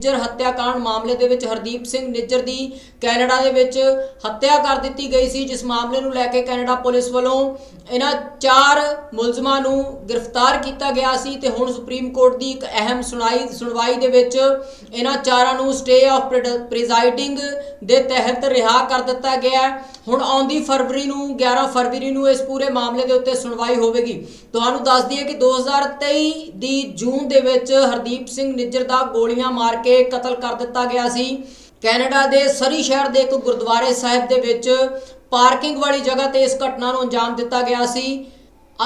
ਨਿੱਜਰ ਹੱਤਿਆਕਾਂਡ ਮਾਮਲੇ ਦੇ ਵਿੱਚ ਹਰਦੀਪ ਸਿੰਘ ਨਿੱਜਰ ਦੀ ਕੈਨੇਡਾ ਦੇ ਵਿੱਚ ਹੱਤਿਆ ਕਰ ਦਿੱਤੀ ਗਈ ਸੀ, ਜਿਸ ਮਾਮਲੇ ਨੂੰ ਲੈ ਕੇ ਕੈਨੇਡਾ ਪੁਲਿਸ ਵੱਲੋਂ ਇਹਨਾਂ ਚਾਰ ਮੁਲਜ਼ਮਾਂ ਨੂੰ ਗ੍ਰਿਫਤਾਰ ਕੀਤਾ ਗਿਆ ਸੀ ਤੇ ਹੁਣ ਸੁਪਰੀਮ ਕੋਰਟ ਦੀ ਇੱਕ ਅਹਿਮ ਸੁਣਾਈ, ਸੁਣਵਾਈ ਦੇ ਵਿੱਚ ਇਹਨਾਂ ਚਾਰਾਂ ਨੂੰ ਸਟੇ ਆਫ ਪ੍ਰੀਜ਼ਾਈਡਿੰਗ ਦੇ ਤਹਿਤ ਰਿਹਾ ਕਰ ਦਿੱਤਾ ਗਿਆ। ਹੁਣ ਆਉਂਦੀ ਫਰਵਰੀ ਨੂੰ 11 ਫਰਵਰੀ ਨੂੰ ਇਸ ਪੂਰੇ ਮਾਮਲੇ ਦੇ ਉੱਤੇ ਸੁਣਵਾਈ ਹੋਵੇਗੀ। ਤੁਹਾਨੂੰ ਦੱਸ ਦਈਏ ਕਿ 2023 ਦੀ ਜੂਨ ਦੇ ਵਿੱਚ ਹਰਦੀਪ ਸਿੰਘ ਨਿੱਜਰ ਦਾ ਗੋਲੀਆਂ ਮਾਰ ਕੇ ਕਤਲ ਕਰ ਦਿੱਤਾ ਗਿਆ ਸੀ। ਕੈਨੇਡਾ ਦੇ ਸਰੀ ਸ਼ਹਿਰ ਦੇ ਇੱਕ ਗੁਰਦੁਆਰੇ ਸਾਹਿਬ ਦੇ ਵਿੱਚ ਪਾਰਕਿੰਗ ਵਾਲੀ ਜਗ੍ਹਾ ਤੇ ਇਸ ਘਟਨਾ ਨੂੰ ਅੰਜਾਮ ਦਿੱਤਾ ਗਿਆ ਸੀ।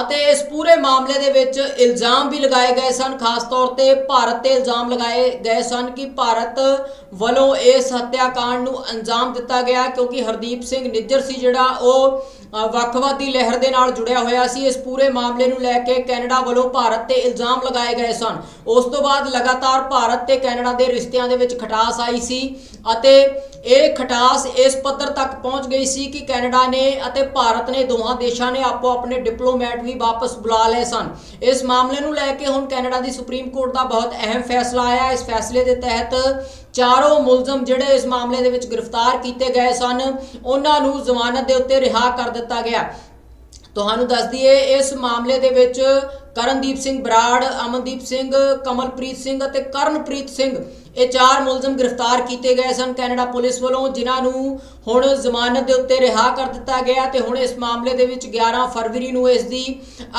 ਅਤੇ ਇਸ ਪੂਰੇ ਮਾਮਲੇ ਦੇ ਵਿੱਚ ਇਲਜ਼ਾਮ ਵੀ ਲਗਾਏ ਗਏ ਸਨ, ਖਾਸ ਤੌਰ ਤੇ ਭਾਰਤ ਤੇ ਇਲਜ਼ਾਮ ਲਗਾਏ ਗਏ ਸਨ ਕਿ ਭਾਰਤ ਵੱਲੋਂ ਇਸ ਹੱਤਿਆਕਾਂਡ ਨੂੰ ਅੰਜਾਮ ਦਿੱਤਾ ਗਿਆ ਕਿਉਂਕਿ ਹਰਦੀਪ ਸਿੰਘ ਨਿੱਜਰ ਸੀ ਜਿਹੜਾ ਉਹ ਵੱਖਵਾਦੀ ਲਹਿਰ ਦੇ ਨਾਲ ਜੁੜਿਆ ਹੋਇਆ ਸੀ। ਇਸ ਪੂਰੇ ਮਾਮਲੇ ਨੂੰ ਲੈ ਕੇ ਕੈਨੇਡਾ ਵੱਲੋਂ ਭਾਰਤ ਤੇ ਇਲਜ਼ਾਮ ਲਗਾਏ ਗਏ ਸਨ। ਉਸ ਤੋਂ ਬਾਅਦ ਲਗਾਤਾਰ ਭਾਰਤ ਤੇ ਕੈਨੇਡਾ ਦੇ ਰਿਸ਼ਤਿਆਂ ਦੇ ਵਿੱਚ ਖਟਾਸ ਆਈ ਸੀ ਅਤੇ ਇਹ ਖਟਾਸ ਇਸ ਪੱਧਰ ਤੱਕ ਪਹੁੰਚ ਗਈ ਸੀ ਕਿ ਕੈਨੇਡਾ ਨੇ ਅਤੇ ਭਾਰਤ ਨੇ ਦੋਹਾਂ ਦੇਸ਼ਾਂ ਨੇ ਆਪੋ ਆਪਣੇ ਡਿਪਲੋਮੈਟ ਵੀ ਵਾਪਸ ਬੁਲਾ ਲਏ ਸਨ। ਇਸ ਮਾਮਲੇ ਨੂੰ ਲੈ ਕੇ ਹੁਣ ਕੈਨੇਡਾ ਦੀ ਸੁਪਰੀਮ ਕੋਰਟ ਦਾ ਬਹੁਤ ਅਹਿਮ ਫੈਸਲਾ ਆਇਆ। ਇਸ ਫੈਸਲੇ ਦੇ ਤਹਿਤ ਚਾਰੋਂ ਮੁਲਜ਼ਮ ਜਿਹੜੇ ਇਸ ਮਾਮਲੇ ਦੇ ਵਿੱਚ ਗ੍ਰਿਫਤਾਰ ਕੀਤੇ ਗਏ ਸਨ, ਉਹਨਾਂ ਨੂੰ ਜ਼ਮਾਨਤ ਦੇ ਉੱਤੇ ਰਿਹਾ ਕਰ ਦਿੱਤਾ ਗਿਆ। ਤੁਹਾਨੂੰ ਦੱਸ ਦਈਏ, ਇਸ ਮਾਮਲੇ ਦੇ ਵਿੱਚ ਕਰਨਦੀਪ ਸਿੰਘ ਬਰਾੜ, ਅਮਨਦੀਪ ਸਿੰਘ, ਕਮਲਪ੍ਰੀਤ ਸਿੰਘ ਅਤੇ ਕਰਨਪ੍ਰੀਤ ਸਿੰਘ, ਇਹ ਚਾਰ ਮੁਲਜ਼ਮ ਗ੍ਰਿਫਤਾਰ ਕੀਤੇ ਗਏ ਸਨ ਕੈਨੇਡਾ ਪੁਲਿਸ ਵੱਲੋਂ, ਜਿਨ੍ਹਾਂ ਨੂੰ ਹੁਣ ਜ਼ਮਾਨਤ ਦੇ ਉੱਤੇ ਰਿਹਾ ਕਰ ਦਿੱਤਾ ਗਿਆ ਤੇ ਹੁਣ ਇਸ ਮਾਮਲੇ ਦੇ ਵਿੱਚ 11 ਫਰਵਰੀ ਨੂੰ ਇਸ ਦੀ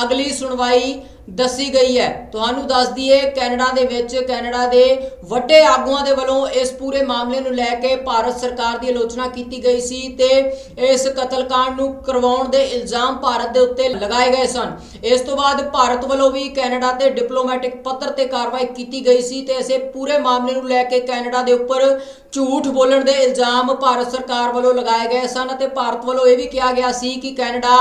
ਅਗਲੀ ਸੁਣਵਾਈ ਦੱਸੀ ਗਈ ਹੈ। ਤੁਹਾਨੂੰ ਦੱਸ ਦਈਏ, ਕੈਨੇਡਾ ਦੇ ਵਿੱਚ, ਕੈਨੇਡਾ ਦੇ ਵੱਡੇ ਆਗੂਆਂ ਦੇ ਵੱਲੋਂ ਇਸ ਪੂਰੇ ਮਾਮਲੇ ਨੂੰ ਲੈ ਕੇ ਭਾਰਤ ਸਰਕਾਰ ਦੀ ਆਲੋਚਨਾ ਕੀਤੀ ਗਈ ਸੀ ਤੇ ਇਸ ਕਤਲकांड ਨੂੰ ਕਰਵਾਉਣ ਦੇ ਇਲਜ਼ਾਮ ਭਾਰਤ ਦੇ ਉੱਤੇ ਲਗਾਏ ਗਏ ਸਨ। ਇਸ ਤੋਂ ਬਾਅਦ ਭਾਰਤ ਵੱਲੋਂ ਵੀ ਕੈਨੇਡਾ ਤੇ ਡਿਪਲੋਮੈਟਿਕ ਪੱਧਰ ਤੇ ਕਾਰਵਾਈ ਕੀਤੀ ਗਈ ਸੀ ਤੇ ਇਸੇ ਪੂਰੇ ਮਾਮਲੇ ਨੂੰ ਲੈ ਕੇ ਕੈਨੇਡਾ ਦੇ ਉੱਪਰ ਝੂਠ ਬੋਲਣ ਦੇ ਇਲਜ਼ਾਮ ਭਾਰਤ ਸਰਕਾਰ ਵੱਲੋਂ ਲਗਾਏ ਗਏ ਸਨ ਅਤੇ ਭਾਰਤ ਵੱਲੋਂ ਇਹ ਵੀ ਕਿਹਾ ਗਿਆ ਸੀ ਕਿ ਕੈਨੇਡਾ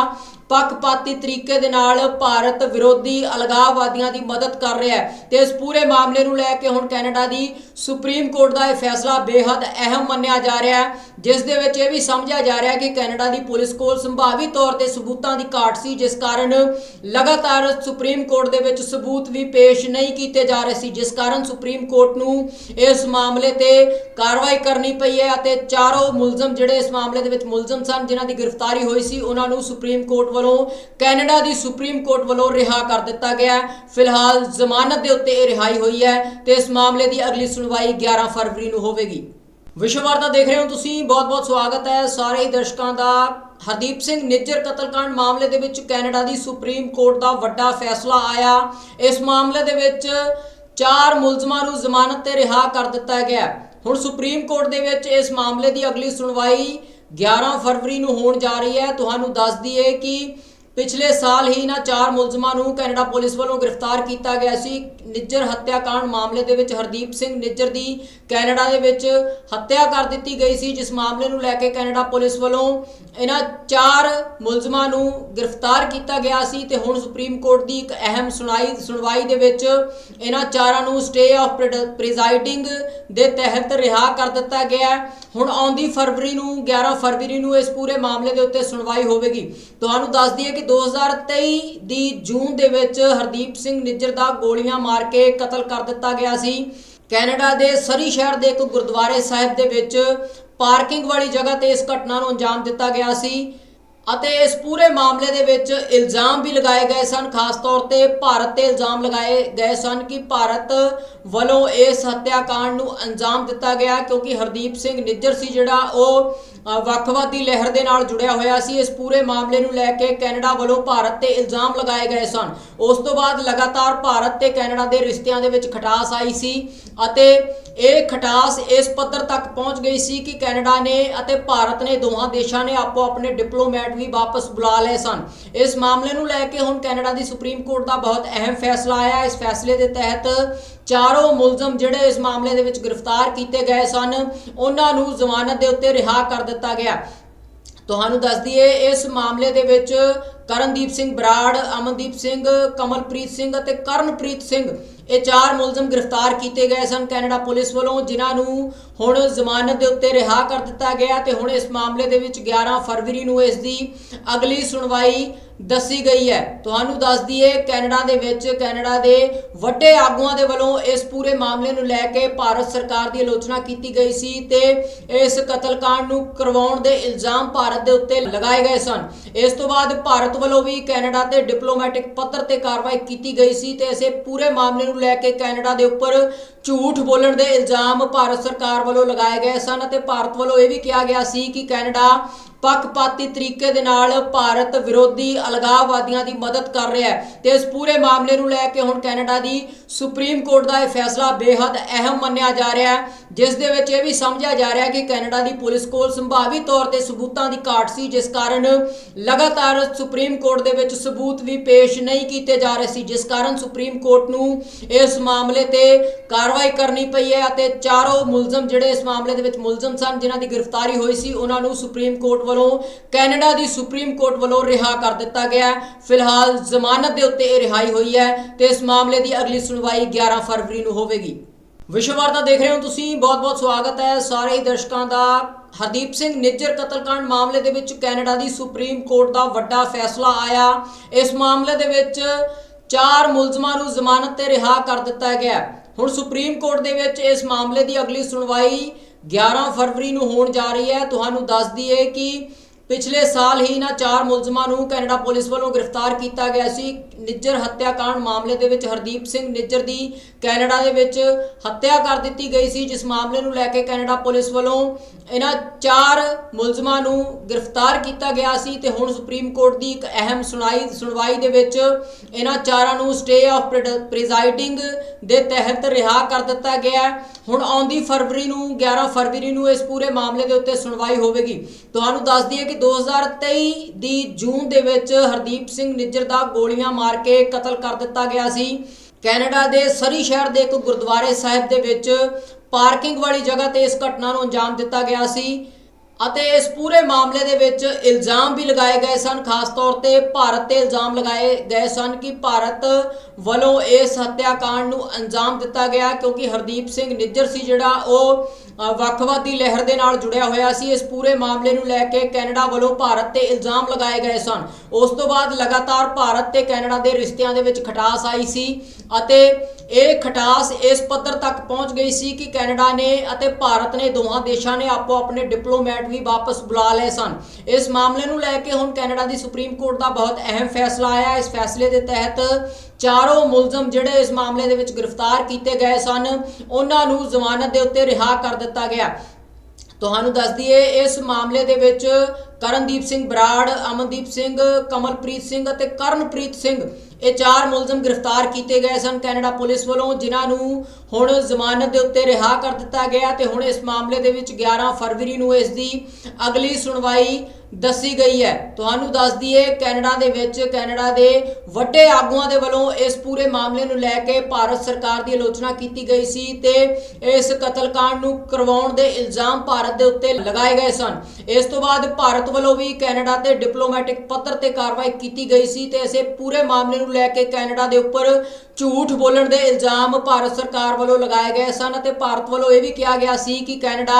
ਪੱਖਪਾਤੀ ਤਰੀਕੇ ਦੇ ਨਾਲ ਭਾਰਤ ਵਿਰੋਧੀ ਅਲਗਾਵਵਾਦੀਆਂ ਦੀ ਮਦਦ ਕਰ ਰਿਹਾ ਹੈ ਤੇ ਇਸ ਪੂਰੇ ਮਾਮਲੇ ਨੂੰ ਲੈ ਕੇ ਹੁਣ ਕੈਨੇਡਾ ਦੀ ਸੁਪਰੀਮ ਕੋਰਟ ਦਾ ਇਹ ਫੈਸਲਾ ਬੇਹੱਦ ਅਹਿਮ ਮੰਨਿਆ ਜਾ ਰਿਹਾ ਹੈ, ਜਿਸ ਦੇ ਵਿੱਚ ਇਹ ਵੀ ਸਮਝਿਆ ਜਾ ਰਿਹਾ ਹੈ ਕਿ ਕੈਨੇਡਾ ਦੀ ਪੁਲਿਸ ਕੋਲ ਸੰਭਾਵੀ ਤੌਰ ਤੇ ਸਬੂਤਾਂ ਦੀ ਘਾਟ ਸੀ, ਜਿਸ ਕਾਰਨ ਲਗਾਤਾਰ ਸੁਪਰੀਮ ਕੋਰਟ ਦੇ ਵਿੱਚ ਸਬੂਤ ਵੀ ਪੇਸ਼ ਨਹੀਂ ਕੀਤੇ ਜਾ ਰਹੇ ਸੀ, ਜਿਸ ਕਾਰਨ ਸੁਪਰੀਮ ਕੋਰਟ ਨੂੰ ਇਸ ਮਾਮਲੇ ਤੇ ਕਾਰਵਾਈ ਕਰਨੀ ਪਈ ਹੈ ਅਤੇ ਚਾਰੋਂ ਮੁਲਜ਼ਮ ਜਿਹੜੇ ਇਸ ਮਾਮਲੇ ਦੇ ਵਿੱਚ ਮੁਲਜ਼ਮ ਸਨ, ਜਿਨ੍ਹਾਂ ਦੀ ਗ੍ਰਿਫਤਾਰੀ ਹੋਈ ਸੀ, ਉਹਨਾਂ ਨੂੰ ਸੁਪਰੀਮ ਕੋਰਟ ਵੱਲੋਂ ਕੈਨੇਡਾ ਦੀ ਸੁਪਰੀਮ ਕੋਰਟ ਵੱਲੋਂ ਰਿਹਾ ਕਰ ਦਿੱਤਾ ਗਿਆ ਫਿਲਹਾਲ ਜ਼ਮਾਨਤ ਦੇ ਉੱਤੇ ਇਹ ਰਿਹਾਈ ਹੋਈ ਹੈ ਤੇ ਇਸ ਮਾਮਲੇ ਦੀ ਅਗਲੀ ਸੁਣਵਾਈ 11 ਫਰਵਰੀ ਨੂੰ ਹੋਵੇਗੀ। ਵਿਸ਼ਵ ਵਾਰਤਾ ਦੇਖ ਰਹੇ ਹੋ ਤੁਸੀਂ। ਬਹੁਤ-ਬਹੁਤ ਸਵਾਗਤ ਹੈ ਸਾਰੇ ਹੀ ਦਰਸ਼ਕਾਂ ਦਾ। ਹਰਦੀਪ ਸਿੰਘ ਨਿੱਜਰ ਕਤਲकांड ਮਾਮਲੇ ਦੇ ਵਿੱਚ ਕੈਨੇਡਾ ਦੀ ਸੁਪਰੀਮ ਕੋਰਟ ਦਾ ਵੱਡਾ ਫੈਸਲਾ ਆਇਆ। ਇਸ ਮਾਮਲੇ ਦੇ ਵਿੱਚ ਚਾਰ ਮੁਲਜ਼ਮਾਂ ਨੂੰ ਜ਼ਮਾਨਤ ਤੇ ਰਿਹਾ ਕਰ ਦਿੱਤਾ ਗਿਆ ਹੁਣ ਸੁਪਰੀਮ ਕੋਰਟ ਦੇ ਵਿੱਚ ਇਸ ਮਾਮਲੇ ਦੀ ਅਗਲੀ ਸੁਣਵਾਈ 11 ਫਰਵਰੀ ਨੂੰ ਹੋਣ ਜਾ ਰਹੀ ਹੈ। ਤੁਹਾਨੂੰ ਦੱਸ ਦਈਏ ਕਿ ਪਿਛਲੇ ਸਾਲ ਹੀ ਇਹਨਾਂ ਚਾਰ ਮੁਲਜ਼ਮਾਂ ਨੂੰ ਕੈਨੇਡਾ ਪੁਲਿਸ ਵੱਲੋਂ ਗ੍ਰਿਫਤਾਰ ਕੀਤਾ ਗਿਆ ਸੀ। ਨਿੱਜਰ ਹੱਤਿਆਕਾਂਡ ਮਾਮਲੇ ਦੇ ਵਿੱਚ ਹਰਦੀਪ ਸਿੰਘ ਨਿੱਜਰ ਦੀ ਕੈਨੇਡਾ ਦੇ ਵਿੱਚ ਹੱਤਿਆ ਕਰ ਦਿੱਤੀ ਗਈ ਸੀ, ਜਿਸ ਮਾਮਲੇ ਨੂੰ ਲੈ ਕੇ ਕੈਨੇਡਾ ਪੁਲਿਸ ਵੱਲੋਂ ਇਹਨਾਂ ਚਾਰ ਮੁਲਜ਼ਮਾਂ ਨੂੰ ਗ੍ਰਿਫਤਾਰ ਕੀਤਾ ਗਿਆ ਸੀ ਤੇ ਹੁਣ ਸੁਪਰੀਮ ਕੋਰਟ ਦੀ ਇੱਕ ਅਹਿਮ ਸੁਣਾਈ, ਸੁਣਵਾਈ ਦੇ ਵਿੱਚ ਇਹਨਾਂ ਚਾਰਾਂ ਨੂੰ ਸਟੇ ਆਫ ਪ੍ਰੀਜ਼ਾਈਡਿੰਗ ਦੇ ਤਹਿਤ ਰਿਹਾ ਕਰ ਦਿੱਤਾ ਗਿਆ। ਹੁਣ ਆਉਂਦੀ ਫਰਵਰੀ ਨੂੰ 11 ਫਰਵਰੀ ਨੂੰ ਇਸ ਪੂਰੇ ਮਾਮਲੇ ਦੇ ਉੱਤੇ ਸੁਣਵਾਈ ਹੋਵੇਗੀ। ਤੁਹਾਨੂੰ ਦੱਸ ਦਈਏ ਕਿ 2023 ਦੀ ਜੂਨ ਦੇ ਵਿੱਚ ਹਰਦੀਪ ਸਿੰਘ ਨਿੱਜਰ ਦਾ ਗੋਲੀਆਂ ਮਾਰ ਕੇ ਕਤਲ ਕਰ ਦਿੱਤਾ ਗਿਆ ਸੀ। ਕੈਨੇਡਾ ਦੇ ਸਰੀ ਸ਼ਹਿਰ ਦੇ ਇੱਕ ਗੁਰਦੁਆਰੇ ਸਾਹਿਬ ਦੇ ਵਿੱਚ ਪਾਰਕਿੰਗ ਵਾਲੀ ਜਗ੍ਹਾ ਤੇ ਇਸ ਘਟਨਾ ਨੂੰ ਅੰਜਾਮ ਦਿੱਤਾ ਗਿਆ ਸੀ। ਅਤੇ ਇਸ ਪੂਰੇ ਮਾਮਲੇ ਦੇ ਵਿੱਚ ਇਲਜ਼ਾਮ ਵੀ ਲਗਾਏ ਗਏ ਸਨ, ਖਾਸ ਤੌਰ ਤੇ ਭਾਰਤ ਤੇ ਇਲਜ਼ਾਮ ਲਗਾਏ ਗਏ ਸਨ ਕਿ ਭਾਰਤ ਵੱਲੋਂ ਇਸ ਹੱਤਿਆਕਾਂਡ ਨੂੰ ਅੰਜਾਮ ਦਿੱਤਾ ਗਿਆ ਕਿਉਂਕਿ ਹਰਦੀਪ ਸਿੰਘ ਨਿੱਜਰ ਸੀ ਜਿਹੜਾ ਉਹ ਵੱਖਵਾਦੀ ਲਹਿਰ ਦੇ ਨਾਲ ਜੁੜਿਆ ਹੋਇਆ ਸੀ। ਇਸ ਪੂਰੇ ਮਾਮਲੇ ਨੂੰ ਲੈ ਕੇ ਕੈਨੇਡਾ ਵੱਲੋਂ ਭਾਰਤ ਤੇ ਇਲਜ਼ਾਮ ਲਗਾਏ ਗਏ ਸਨ। ਉਸ ਤੋਂ ਬਾਅਦ ਲਗਾਤਾਰ ਭਾਰਤ ਤੇ ਕੈਨੇਡਾ ਦੇ ਰਿਸ਼ਤਿਆਂ ਦੇ ਵਿੱਚ ਖਟਾਸ ਆਈ ਸੀ ਅਤੇ ਇਹ ਖਟਾਸ ਇਸ ਪੱਧਰ ਤੱਕ ਪਹੁੰਚ ਗਈ ਸੀ ਕਿ ਕੈਨੇਡਾ ਨੇ ਅਤੇ ਭਾਰਤ ਨੇ ਦੋਹਾਂ ਦੇਸ਼ਾਂ ਨੇ ਆਪੋ ਆਪਣੇ ਡਿਪਲੋਮੈਟ ਵੀ ਵਾਪਸ ਬੁਲਾ ਲਏ ਸਨ। ਇਸ ਮਾਮਲੇ ਨੂੰ ਲੈ ਕੇ ਹੁਣ ਕੈਨੇਡਾ ਦੀ ਸੁਪਰੀਮ ਕੋਰਟ ਦਾ ਬਹੁਤ ਅਹਿਮ ਫੈਸਲਾ ਆਇਆ। ਇਸ ਫੈਸਲੇ ਦੇ ਤਹਿਤ ਚਾਰੋਂ ਮੁਲਜ਼ਮ ਜਿਹੜੇ ਇਸ ਮਾਮਲੇ ਦੇ ਵਿੱਚ ਗ੍ਰਿਫਤਾਰ ਕੀਤੇ ਗਏ ਸਨ, ਉਹਨਾਂ ਨੂੰ ਜ਼ਮਾਨਤ ਦੇ ਉੱਤੇ ਰਿਹਾ ਕਰ ਦਿੱਤਾ ਗਿਆ। ਤੁਹਾਨੂੰ ਦੱਸ ਦਈਏ, ਇਸ ਮਾਮਲੇ ਦੇ ਵਿੱਚ ਕਰਨਦੀਪ ਸਿੰਘ ਬਰਾੜ, ਅਮਨਦੀਪ ਸਿੰਘ, ਕਮਲਪ੍ਰੀਤ ਸਿੰਘ ਅਤੇ ਕਰਨਪ੍ਰੀਤ ਸਿੰਘ, ਇਹ ਚਾਰ ਮੁਲਜ਼ਮ ਗ੍ਰਿਫਤਾਰ ਕੀਤੇ ਗਏ ਸਨ ਕੈਨੇਡਾ ਪੁਲਿਸ ਵੱਲੋਂ, ਜਿਨ੍ਹਾਂ ਨੂੰ ਹੁਣ ਜ਼ਮਾਨਤ ਦੇ ਉੱਤੇ ਰਿਹਾ ਕਰ ਦਿੱਤਾ ਗਿਆ ਤੇ ਹੁਣ ਇਸ ਮਾਮਲੇ ਦੇ ਵਿੱਚ 11 ਫਰਵਰੀ ਨੂੰ ਇਸ ਦੀ ਅਗਲੀ ਸੁਣਵਾਈ ਦੱਸੀ ਗਈ ਹੈ। ਤੁਹਾਨੂੰ ਦੱਸ ਦਈਏ, ਕੈਨੇਡਾ ਦੇ ਵਿੱਚ, ਕੈਨੇਡਾ ਦੇ ਵੱਡੇ ਆਗੂਆਂ ਦੇ ਵੱਲੋਂ ਇਸ ਪੂਰੇ ਮਾਮਲੇ ਨੂੰ ਲੈ ਕੇ ਭਾਰਤ ਸਰਕਾਰ ਦੀ ਆਲੋਚਨਾ ਕੀਤੀ ਗਈ ਸੀ ਤੇ ਇਸ ਕਤਲकांड ਨੂੰ ਕਰਵਾਉਣ ਦੇ ਇਲਜ਼ਾਮ ਭਾਰਤ ਦੇ ਉੱਤੇ ਲਗਾਏ ਗਏ ਸਨ। ਇਸ ਤੋਂ ਬਾਅਦ ਭਾਰਤ ਵੱਲੋਂ ਵੀ ਕੈਨੇਡਾ ਤੇ ਡਿਪਲੋਮੈਟਿਕ ਪੱਧਰ ਤੇ ਕਾਰਵਾਈ ਕੀਤੀ ਗਈ ਸੀ ਤੇ ਇਸੇ ਪੂਰੇ ਮਾਮਲੇ ਨੂੰ ਲੈ ਕੇ ਕੈਨੇਡਾ ਦੇ ਉੱਪਰ ਝੂਠ ਬੋਲਣ ਦੇ ਇਲਜ਼ਾਮ ਭਾਰਤ ਸਰਕਾਰ ਵੱਲੋਂ ਲਗਾਏ ਗਏ ਸਨ ਅਤੇ ਭਾਰਤ ਵੱਲੋਂ ਇਹ ਵੀ ਕਿਹਾ ਗਿਆ ਸੀ ਕਿ ਕੈਨੇਡਾ ਪੱਖਪਾਤੀ ਤਰੀਕੇ ਦੇ ਨਾਲ ਭਾਰਤ ਵਿਰੋਧੀ ਅਲਗਾਵਵਾਦੀਆਂ ਦੀ ਮਦਦ ਕਰ ਰਿਹਾ ਹੈ ਤੇ ਇਸ ਪੂਰੇ ਮਾਮਲੇ ਨੂੰ ਲੈ ਕੇ ਹੁਣ ਕੈਨੇਡਾ ਦੀ ਸੁਪਰੀਮ ਕੋਰਟ ਦਾ ਇਹ ਫੈਸਲਾ ਬੇहद ਅਹਿਮ ਮੰਨਿਆ ਜਾ ਰਿਹਾ ਹੈ, ਜਿਸ ਦੇ ਵਿੱਚ ਇਹ ਵੀ ਸਮਝਿਆ ਜਾ ਰਿਹਾ ਕਿ ਕੈਨੇਡਾ ਦੀ ਪੁਲਿਸ ਕੋਲ ਸੰਭਾਵੀ ਤੌਰ ਤੇ ਸਬੂਤਾਂ ਦੀ ਘਾਟ ਸੀ, ਜਿਸ ਕਾਰਨ ਲਗਾਤਾਰ ਸੁਪਰੀਮ ਕੋਰਟ ਦੇ ਵਿੱਚ ਸਬੂਤ ਵੀ ਪੇਸ਼ ਨਹੀਂ ਕੀਤੇ ਜਾ ਰਹੇ ਸੀ, ਜਿਸ ਕਾਰਨ ਸੁਪਰੀਮ ਕੋਰਟ ਨੂੰ ਇਸ ਮਾਮਲੇ ਤੇ ਕਾਰਵਾਈ ਕਰਨੀ ਪਈ ਹੈ ਅਤੇ ਚਾਰੋਂ ਮੁਲਜ਼ਮ ਜਿਹੜੇ ਇਸ ਮਾਮਲੇ ਦੇ ਵਿੱਚ ਮੁਲਜ਼ਮ ਸਨ, ਜਿਨ੍ਹਾਂ ਦੀ ਗ੍ਰਿਫਤਾਰੀ ਹੋਈ ਸੀ, ਉਹਨਾਂ ਨੂੰ ਸੁਪਰੀਮ ਕੋਰਟ ਵੱਲੋਂ ਕੈਨੇਡਾ ਦੀ ਸੁਪਰੀਮ ਕੋਰਟ ਵੱਲੋਂ ਰਿਹਾ ਕਰ ਦਿੱਤਾ ਗਿਆ ਫਿਲਹਾਲ ਜ਼ਮਾਨਤ ਦੇ ਉੱਤੇ ਇਹ ਰਿਹਾਈ ਹੋਈ ਹੈ ਤੇ ਇਸ ਮਾਮਲੇ ਦੀ ਅਗਲੀ ਸੁਣਵਾਈ 11 ਫਰਵਰੀ ਨੂੰ ਹੋਵੇਗੀ। ਵਿਸ਼ਵ ਵਾਰਤਾ ਦੇਖ ਰਹੇ ਹੋ ਤੁਸੀਂ, ਬਹੁਤ-ਬਹੁਤ ਸਵਾਗਤ ਹੈ ਸਾਰੇ ਹੀ ਦਰਸ਼ਕਾਂ ਦਾ। ਹਰਦੀਪ ਸਿੰਘ ਨਿੱਜਰ ਕਤਲकांड ਮਾਮਲੇ ਦੇ ਵਿੱਚ ਕੈਨੇਡਾ ਦੀ ਸੁਪਰੀਮ ਕੋਰਟ ਦਾ ਵੱਡਾ ਫੈਸਲਾ ਆਇਆ। ਇਸ ਮਾਮਲੇ ਦੇ ਵਿੱਚ ਚਾਰ ਮੁਲਜ਼ਮਾਂ ਨੂੰ ਜ਼ਮਾਨਤ ਤੇ ਰਿਹਾ ਕਰ ਦਿੱਤਾ ਗਿਆ ਹੁਣ ਸੁਪਰੀਮ ਕੋਰਟ ਦੇ ਵਿੱਚ ਇਸ ਮਾਮਲੇ ਦੀ ਅਗਲੀ ਸੁਣਵਾਈ 11 ਫਰਵਰੀ ਨੂੰ ਹੋਣ ਜਾ ਰਹੀ ਹੈ। ਤੁਹਾਨੂੰ ਦੱਸ ਦਈਏ ਕਿ ਪਿਛਲੇ ਸਾਲ ਹੀ ਇਹਨਾਂ ਚਾਰ ਮੁਲਜ਼ਮਾਂ ਨੂੰ ਕੈਨੇਡਾ ਪੁਲਿਸ ਵੱਲੋਂ ਗ੍ਰਿਫਤਾਰ ਕੀਤਾ ਗਿਆ ਸੀ। ਨਿੱਜਰ ਹੱਤਿਆਕਾਂਡ ਮਾਮਲੇ ਦੇ ਵਿੱਚ ਹਰਦੀਪ ਸਿੰਘ ਨਿੱਜਰ ਦੀ ਕੈਨੇਡਾ ਦੇ ਵਿੱਚ ਹੱਤਿਆ ਕਰ ਦਿੱਤੀ ਗਈ ਸੀ। ਜਿਸ ਮਾਮਲੇ ਨੂੰ ਲੈ ਕੇ ਕੈਨੇਡਾ ਪੁਲਿਸ ਵੱਲੋਂ ਇਹਨਾਂ ਚਾਰ ਮੁਲਜ਼ਮਾਂ ਨੂੰ ਗ੍ਰਿਫਤਾਰ ਕੀਤਾ ਗਿਆ ਸੀ ਤੇ ਹੁਣ ਸੁਪਰੀਮ ਕੋਰਟ ਦੀ ਇੱਕ ਅਹਿਮ ਸੁਣਾਈ, ਸੁਣਵਾਈ ਦੇ ਵਿੱਚ ਇਹਨਾਂ ਚਾਰਾਂ ਨੂੰ ਸਟੇ ਆਫ ਪ੍ਰੀਜ਼ਾਈਡਿੰਗ ਦੇ ਤਹਿਤ ਰਿਹਾ ਕਰ ਦਿੱਤਾ ਗਿਆ ਹੁਣ ਆਉਂਦੀ ਫਰਵਰੀ ਨੂੰ 11 ਫਰਵਰੀ ਨੂੰ ਇਸ ਪੂਰੇ ਮਾਮਲੇ ਦੇ ਉੱਤੇ ਸੁਣਵਾਈ ਹੋਵੇਗੀ। ਤੁਹਾਨੂੰ ਦੱਸ ਦਈਏ ਕਿ 2023 ਦੀ ਜੂਨ ਦੇ ਵਿੱਚ ਹਰਦੀਪ ਸਿੰਘ ਨਿੱਜਰ ਦਾ ਗੋਲੀਆਂ ਮਾਰ ਕੇ ਕਤਲ ਕਰ ਦਿੱਤਾ ਗਿਆ ਸੀ। ਕੈਨੇਡਾ ਦੇ ਸਰੀ ਸ਼ਹਿਰ ਦੇ ਇੱਕ ਗੁਰਦੁਆਰੇ ਸਾਹਿਬ ਦੇ ਵਿੱਚ ਪਾਰਕਿੰਗ ਵਾਲੀ ਜਗ੍ਹਾ ਤੇ ਇਸ ਘਟਨਾ ਨੂੰ ਅੰਜਾਮ ਦਿੱਤਾ ਗਿਆ ਸੀ। ਅਤੇ ਇਸ ਪੂਰੇ ਮਾਮਲੇ ਦੇ ਵਿੱਚ ਇਲਜ਼ਾਮ ਵੀ ਲਗਾਏ ਗਏ ਸਨ, ਖਾਸ ਤੌਰ ਤੇ ਭਾਰਤ ਤੇ ਇਲਜ਼ਾਮ ਲਗਾਏ ਗਏ ਸਨ ਕਿ ਭਾਰਤ ਵੱਲੋਂ ਇਸ ਹੱਤਿਆਕਾਂਡ ਨੂੰ ਅੰਜਾਮ ਦਿੱਤਾ ਗਿਆ ਕਿਉਂਕਿ ਹਰਦੀਪ ਸਿੰਘ ਨਿੱਜਰ ਸੀ ਜਿਹੜਾ ਉਹ ਵੱਖਵਾਦੀ ਲਹਿਰ ਦੇ ਨਾਲ ਜੁੜਿਆ ਹੋਇਆ ਸੀ। ਇਸ ਪੂਰੇ ਮਾਮਲੇ ਨੂੰ ਲੈ ਕੇ ਕੈਨੇਡਾ ਵੱਲੋਂ ਭਾਰਤ ਤੇ ਇਲਜ਼ਾਮ ਲਗਾਏ ਗਏ ਸਨ। ਉਸ ਤੋਂ ਬਾਅਦ ਲਗਾਤਾਰ ਭਾਰਤ ਤੇ ਕੈਨੇਡਾ ਦੇ ਰਿਸ਼ਤਿਆਂ ਦੇ ਵਿੱਚ ਖਟਾਸ ਆਈ ਸੀ ਅਤੇ ਇਹ ਖਟਾਸ ਇਸ ਪੱਧਰ ਤੱਕ ਪਹੁੰਚ ਗਈ ਸੀ ਕਿ ਕੈਨੇਡਾ ਨੇ ਅਤੇ ਭਾਰਤ ਨੇ ਦੋਹਾਂ ਦੇਸ਼ਾਂ ਨੇ ਆਪੋ ਆਪਣੇ ਡਿਪਲੋਮੈਟ ਵੀ ਵਾਪਸ ਬੁਲਾ ਲਏ ਸਨ। ਇਸ ਮਾਮਲੇ ਨੂੰ ਲੈ ਕੇ ਹੁਣ ਕੈਨੇਡਾ ਦੀ ਸੁਪਰੀਮ ਕੋਰਟ ਦਾ ਬਹੁਤ ਅਹਿਮ ਫੈਸਲਾ ਆਇਆ। ਇਸ ਫੈਸਲੇ ਦੇ ਤਹਿਤ ਚਾਰੋਂ ਮੁਲਜ਼ਮ ਜਿਹੜੇ ਇਸ ਮਾਮਲੇ ਦੇ ਵਿੱਚ ਗ੍ਰਿਫਤਾਰ ਕੀਤੇ ਗਏ ਸਨ, ਉਹਨਾਂ ਨੂੰ ਜ਼ਮਾਨਤ ਦੇ ਉੱਤੇ ਰਿਹਾ ਕਰ ਦਿੱਤਾ ਗਿਆ। ਤੁਹਾਨੂੰ ਦੱਸ ਦਈਏ, ਇਸ ਮਾਮਲੇ ਦੇ ਵਿੱਚ ਕਰਨਦੀਪ ਸਿੰਘ ਬਰਾੜ, ਅਮਨਦੀਪ ਸਿੰਘ, ਕਮਲਪ੍ਰੀਤ ਸਿੰਘ ਅਤੇ ਕਰਨਪ੍ਰੀਤ ਸਿੰਘ, ਇਹ ਚਾਰ ਮੁਲਜ਼ਮ ਗ੍ਰਿਫਤਾਰ ਕੀਤੇ ਗਏ ਸਨ ਕੈਨੇਡਾ ਪੁਲਿਸ ਵੱਲੋਂ, ਜਿਨ੍ਹਾਂ ਨੂੰ ਹੁਣ ਜ਼ਮਾਨਤ ਦੇ ਉੱਤੇ ਰਿਹਾ ਕਰ ਦਿੱਤਾ ਗਿਆ ਤੇ ਹੁਣ ਇਸ ਮਾਮਲੇ ਦੇ ਵਿੱਚ 11 ਫਰਵਰੀ ਨੂੰ ਇਸ ਦੀ ਅਗਲੀ ਸੁਣਵਾਈ ਦੱਸੀ ਗਈ ਹੈ। ਤੁਹਾਨੂੰ ਦੱਸ ਦਈਏ, ਕੈਨੇਡਾ ਦੇ ਵਿੱਚ, ਕੈਨੇਡਾ ਦੇ ਵੱਡੇ ਆਗੂਆਂ ਦੇ ਵੱਲੋਂ ਇਸ ਪੂਰੇ ਮਾਮਲੇ ਨੂੰ ਲੈ ਕੇ ਭਾਰਤ ਸਰਕਾਰ ਦੀ ਆਲੋਚਨਾ ਕੀਤੀ ਗਈ ਸੀ ਤੇ ਇਸ ਕਤਲकांड ਨੂੰ ਕਰਵਾਉਣ ਦੇ ਇਲਜ਼ਾਮ ਭਾਰਤ ਦੇ ਉੱਤੇ ਲਗਾਏ ਗਏ ਸਨ। ਇਸ ਤੋਂ ਬਾਅਦ ਭਾਰਤ ਵੱਲੋਂ ਵੀ ਕੈਨੇਡਾ ਤੇ ਡਿਪਲੋਮੈਟਿਕ ਪੱਧਰ ਤੇ ਕਾਰਵਾਈ ਕੀਤੀ ਗਈ ਸੀ ਤੇ ਇਸੇ ਪੂਰੇ ਮਾਮਲੇ ਨੂੰ ਲੈ ਕੇ ਕੈਨੇਡਾ ਦੇ ਉੱਪਰ ਝੂਠ ਬੋਲਣ ਦੇ ਇਲਜ਼ਾਮ ਭਾਰਤ ਸਰਕਾਰ ਵੱਲੋਂ ਲਗਾਏ ਗਏ ਸਨ ਅਤੇ ਭਾਰਤ ਵੱਲੋਂ ਇਹ ਵੀ ਕਿਹਾ ਗਿਆ ਸੀ ਕਿ ਕੈਨੇਡਾ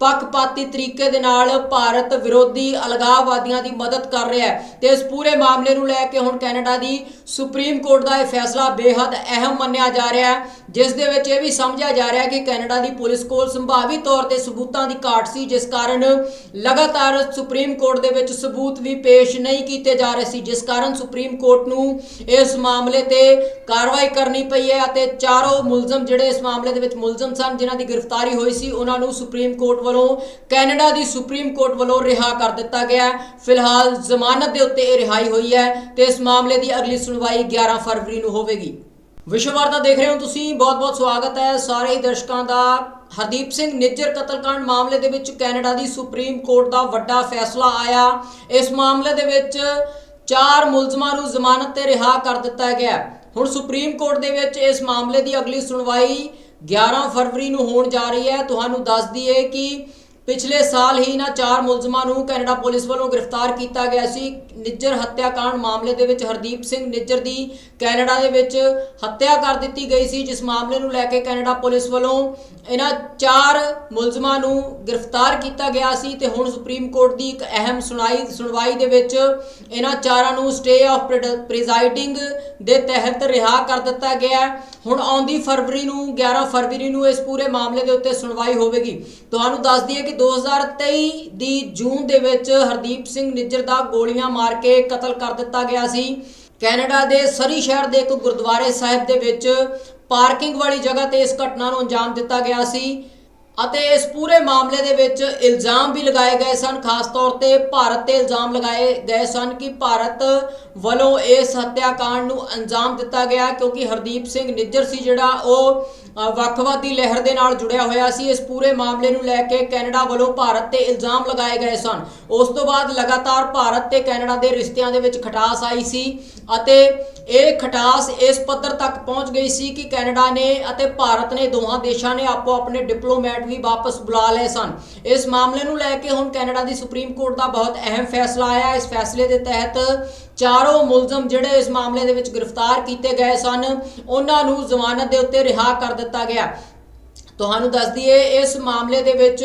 ਪੱਖਪਾਤੀ ਤਰੀਕੇ ਦੇ ਨਾਲ ਭਾਰਤ ਵਿਰੋਧੀ ਅਲਗਾਵਵਾਦੀਆਂ ਦੀ ਮਦਦ ਕਰ ਰਿਹਾ ਹੈ ਤੇ ਇਸ ਪੂਰੇ ਮਾਮਲੇ ਨੂੰ ਲੈ ਕੇ ਹੁਣ ਕੈਨੇਡਾ ਦੀ ਸੁਪਰੀਮ ਕੋਰਟ ਦਾ ਇਹ ਫੈਸਲਾ ਬੇहद ਅਹਿਮ ਮੰਨਿਆ ਜਾ ਰਿਹਾ ਹੈ, ਜਿਸ ਦੇ ਵਿੱਚ ਇਹ ਵੀ ਸਮਝਿਆ ਜਾ ਰਿਹਾ ਹੈ ਕਿ ਕੈਨੇਡਾ ਦੀ ਪੁਲਿਸ ਕੋਲ ਸੰਭਾਵੀ ਤੌਰ ਤੇ ਸਬੂਤਾਂ ਦੀ ਘਾਟ ਸੀ, ਜਿਸ ਕਾਰਨ ਲਗਾਤਾਰ ਸੁਪਰੀਮ ਕੋਰਟ ਦੇ ਵਿੱਚ ਸਬੂਤ ਵੀ ਪੇਸ਼ ਨਹੀਂ ਕੀਤੇ ਜਾ ਰਹੇ ਸੀ, ਜਿਸ ਕਾਰਨ ਸੁਪਰੀਮ ਕੋਰਟ ਨੂੰ ਇਸ ਮਾਮਲੇ ਤੇ ਕਾਰਵਾਈ ਕਰਨੀ ਪਈ ਹੈ ਅਤੇ ਚਾਰੋਂ ਮੁਲਜ਼ਮ ਜਿਹੜੇ ਇਸ ਮਾਮਲੇ ਦੇ ਵਿੱਚ ਮੁਲਜ਼ਮ ਸਨ, ਜਿਨ੍ਹਾਂ ਦੀ ਗ੍ਰਿਫਤਾਰੀ ਹੋਈ ਸੀ, ਉਹਨਾਂ ਨੂੰ ਸੁਪਰੀਮ ਕੋਰਟ ਵੱਲੋਂ ਕੈਨੇਡਾ ਦੀ ਸੁਪਰੀਮ ਕੋਰਟ ਵੱਲੋਂ ਰਿਹਾ ਕਰ ਦਿੱਤਾ ਗਿਆ ਫਿਲਹਾਲ ਜ਼ਮਾਨਤ ਦੇ ਉੱਤੇ ਇਹ ਰਿਹਾਈ ਹੋਈ ਹੈ ਤੇ ਇਸ ਮਾਮਲੇ ਦੀ ਅਗਲੀ ਸੁਣਵਾਈ 11 ਫਰਵਰੀ ਨੂੰ ਹੋਵੇਗੀ। ਵਿਸ਼ਵ ਵਾਰਤਾ ਦੇਖ ਰਹੇ ਹੋ ਤੁਸੀਂ। ਬਹੁਤ-ਬਹੁਤ ਸਵਾਗਤ ਹੈ ਸਾਰੇ ਹੀ ਦਰਸ਼ਕਾਂ ਦਾ। ਹਰਦੀਪ ਸਿੰਘ ਨਿੱਜਰ ਕਤਲकांड ਮਾਮਲੇ ਦੇ ਵਿੱਚ ਕੈਨੇਡਾ ਦੀ ਸੁਪਰੀਮ ਕੋਰਟ ਦਾ ਵੱਡਾ ਫੈਸਲਾ ਆਇਆ। ਇਸ ਮਾਮਲੇ ਦੇ ਵਿੱਚ ਚਾਰ ਮੁਲਜ਼ਮਾਂ ਨੂੰ ਜ਼ਮਾਨਤ ਤੇ ਰਿਹਾ ਕਰ ਦਿੱਤਾ ਗਿਆ ਹੁਣ ਸੁਪਰੀਮ ਕੋਰਟ ਦੇ ਵਿੱਚ ਇਸ ਮਾਮਲੇ ਦੀ ਅਗਲੀ ਸੁਣਵਾਈ 11 ਫਰਵਰੀ ਨੂੰ ਹੋਣ ਜਾ ਰਹੀ ਹੈ। ਤੁਹਾਨੂੰ ਦੱਸ ਦਈਏ ਕਿ ਪਿਛਲੇ ਸਾਲ ਹੀ ਇਹਨਾਂ ਚਾਰ ਮੁਲਜ਼ਮਾਂ ਨੂੰ ਕੈਨੇਡਾ ਪੁਲਿਸ ਵੱਲੋਂ ਗ੍ਰਿਫਤਾਰ ਕੀਤਾ ਗਿਆ ਸੀ। ਨਿੱਜਰ ਹੱਤਿਆਕਾਂਡ ਮਾਮਲੇ ਦੇ ਵਿੱਚ ਹਰਦੀਪ ਸਿੰਘ ਨਿੱਜਰ ਦੀ ਕੈਨੇਡਾ ਦੇ ਵਿੱਚ ਹੱਤਿਆ ਕਰ ਦਿੱਤੀ ਗਈ ਸੀ, ਜਿਸ ਮਾਮਲੇ ਨੂੰ ਲੈ ਕੇ ਕੈਨੇਡਾ ਪੁਲਿਸ ਵੱਲੋਂ ਇਹਨਾਂ ਚਾਰ ਮੁਲਜ਼ਮਾਂ ਨੂੰ ਗ੍ਰਿਫਤਾਰ ਕੀਤਾ ਗਿਆ ਸੀ ਤੇ ਹੁਣ ਸੁਪਰੀਮ ਕੋਰਟ ਦੀ ਇੱਕ ਅਹਿਮ ਸੁਣਾਈ, ਸੁਣਵਾਈ ਦੇ ਵਿੱਚ ਇਹਨਾਂ ਚਾਰਾਂ ਨੂੰ ਸਟੇ ਆਫ ਪ੍ਰੀਜ਼ਾਈਡਿੰਗ ਦੇ ਤਹਿਤ ਰਿਹਾ ਕਰ ਦਿੱਤਾ ਗਿਆ ਹੁਣ ਆਉਂਦੀ ਫਰਵਰੀ ਨੂੰ 11 ਫਰਵਰੀ ਨੂੰ ਇਸ ਪੂਰੇ ਮਾਮਲੇ ਦੇ ਉੱਤੇ ਸੁਣਵਾਈ ਹੋਵੇਗੀ। ਤੁਹਾਨੂੰ ਦੱਸ ਦਈਏ ਕਿ 2023 ਦੀ ਜੂਨ ਦੇ ਵਿੱਚ ਹਰਦੀਪ ਸਿੰਘ ਨਿੱਜਰ ਦਾ ਗੋਲੀਆਂ ਮਾਰ ਕੇ ਕਤਲ ਕਰ ਦਿੱਤਾ ਗਿਆ ਸੀ। ਕੈਨੇਡਾ ਦੇ ਸਰੀ ਸ਼ਹਿਰ ਦੇ ਇੱਕ ਗੁਰਦੁਆਰੇ ਸਾਹਿਬ ਦੇ ਵਿੱਚ ਪਾਰਕਿੰਗ ਵਾਲੀ ਜਗ੍ਹਾ ਤੇ ਇਸ ਘਟਨਾ ਨੂੰ ਅੰਜਾਮ ਦਿੱਤਾ ਗਿਆ ਸੀ। ਅਤੇ ਇਸ ਪੂਰੇ ਮਾਮਲੇ ਦੇ ਵਿੱਚ ਇਲਜ਼ਾਮ ਵੀ ਲਗਾਏ ਗਏ ਸਨ, ਖਾਸ ਤੌਰ ਤੇ ਭਾਰਤ ਤੇ ਇਲਜ਼ਾਮ ਲਗਾਏ ਗਏ ਸਨ ਕਿ ਭਾਰਤ ਵੱਲੋਂ ਇਸ ਹੱਤਿਆਕਾਂਡ ਨੂੰ ਅੰਜਾਮ ਦਿੱਤਾ ਗਿਆ ਕਿਉਂਕਿ ਹਰਦੀਪ ਸਿੰਘ ਨਿੱਜਰ ਸੀ ਜਿਹੜਾ ਉਹ ਵੱਖਵਾਦੀ ਲਹਿਰ ਦੇ ਨਾਲ ਜੁੜਿਆ ਹੋਇਆ ਸੀ। ਇਸ ਪੂਰੇ ਮਾਮਲੇ ਨੂੰ ਲੈ ਕੇ ਕੈਨੇਡਾ ਵੱਲੋਂ ਭਾਰਤ ਤੇ ਇਲਜ਼ਾਮ ਲਗਾਏ ਗਏ ਸਨ। ਉਸ ਤੋਂ ਬਾਅਦ ਲਗਾਤਾਰ ਭਾਰਤ ਤੇ ਕੈਨੇਡਾ ਦੇ ਰਿਸ਼ਤਿਆਂ ਦੇ ਵਿੱਚ ਖਟਾਸ ਆਈ ਸੀ ਅਤੇ ਇਹ ਖਟਾਸ ਇਸ ਪੱਧਰ ਤੱਕ ਪਹੁੰਚ ਗਈ ਸੀ ਕਿ ਕੈਨੇਡਾ ਨੇ ਅਤੇ ਭਾਰਤ ਨੇ ਦੋਹਾਂ ਦੇਸ਼ਾਂ ਨੇ ਆਪੋ ਆਪਣੇ ਡਿਪਲੋਮੈਟ ਵੀ ਵਾਪਸ ਬੁਲਾ ਲਏ ਸਨ। ਇਸ ਮਾਮਲੇ ਨੂੰ ਲੈ ਕੇ ਹੁਣ ਕੈਨੇਡਾ ਦੀ ਸੁਪਰੀਮ ਕੋਰਟ ਦਾ ਬਹੁਤ ਅਹਿਮ ਫੈਸਲਾ ਆਇਆ। ਇਸ ਫੈਸਲੇ ਦੇ ਤਹਿਤ ਚਾਰੋਂ ਮੁਲਜ਼ਮ ਜਿਹੜੇ ਇਸ ਮਾਮਲੇ ਦੇ ਵਿੱਚ ਗ੍ਰਿਫਤਾਰ ਕੀਤੇ ਗਏ ਸਨ, ਉਹਨਾਂ ਨੂੰ ਜ਼ਮਾਨਤ ਦੇ ਉੱਤੇ ਰਿਹਾ ਕਰ ਦਿੱਤਾ ਗਿਆ। ਤੁਹਾਨੂੰ ਦੱਸ ਦਈਏ, ਇਸ ਮਾਮਲੇ ਦੇ ਵਿੱਚ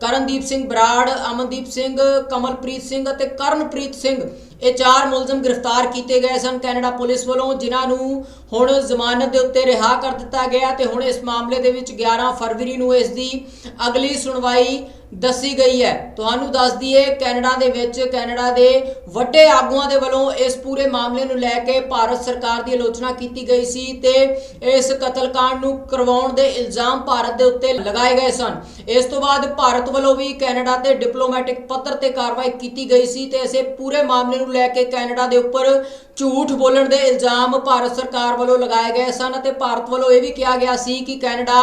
ਕਰਨਦੀਪ ਸਿੰਘ ਬਰਾੜ, ਅਮਨਦੀਪ ਸਿੰਘ, ਕਮਲਪ੍ਰੀਤ ਸਿੰਘ ਅਤੇ ਕਰਨਪ੍ਰੀਤ ਸਿੰਘ, ਇਹ ਚਾਰ ਮੁਲਜ਼ਮ ਗ੍ਰਿਫਤਾਰ ਕੀਤੇ ਗਏ ਸਨ ਕੈਨੇਡਾ ਪੁਲਿਸ ਵੱਲੋਂ, ਜਿਨ੍ਹਾਂ ਨੂੰ ਹੁਣ ਜ਼ਮਾਨਤ ਦੇ ਉੱਤੇ ਰਿਹਾ ਕਰ ਦਿੱਤਾ ਗਿਆ ਤੇ ਹੁਣ ਇਸ ਮਾਮਲੇ ਦੇ ਵਿੱਚ 11 ਫਰਵਰੀ ਨੂੰ ਇਸ ਦੀ ਅਗਲੀ ਸੁਣਵਾਈ ਦੱਸੀ ਗਈ ਹੈ। ਤੁਹਾਨੂੰ ਦੱਸ ਦਈਏ, ਕੈਨੇਡਾ ਦੇ ਵਿੱਚ, ਕੈਨੇਡਾ ਦੇ ਵੱਡੇ ਆਗੂਆਂ ਦੇ ਵੱਲੋਂ ਇਸ ਪੂਰੇ ਮਾਮਲੇ ਨੂੰ ਲੈ ਕੇ ਭਾਰਤ ਸਰਕਾਰ ਦੀ ਆਲੋਚਨਾ ਕੀਤੀ ਗਈ ਸੀ ਤੇ ਇਸ ਕਤਲकांड ਨੂੰ ਕਰਵਾਉਣ ਦੇ ਇਲਜ਼ਾਮ ਭਾਰਤ ਦੇ ਉੱਤੇ ਲਗਾਏ ਗਏ ਸਨ। ਇਸ ਤੋਂ ਬਾਅਦ ਭਾਰਤ ਵੱਲੋਂ ਵੀ ਕੈਨੇਡਾ ਤੇ ਡਿਪਲੋਮੈਟਿਕ ਪੱਧਰ ਤੇ ਕਾਰਵਾਈ ਕੀਤੀ ਗਈ ਸੀ ਤੇ ਇਸੇ ਪੂਰੇ ਮਾਮਲੇ ਨੂੰ ਲੈ ਕੇ ਕੈਨੇਡਾ ਦੇ ਉੱਪਰ ਝੂਠ ਬੋਲਣ ਦੇ ਇਲਜ਼ਾਮ ਭਾਰਤ ਸਰਕਾਰ ਵੱਲੋਂ ਲਗਾਏ ਗਏ ਸਨ ਅਤੇ ਭਾਰਤ ਵੱਲੋਂ ਇਹ ਵੀ ਕਿਹਾ ਗਿਆ ਸੀ ਕਿ ਕੈਨੇਡਾ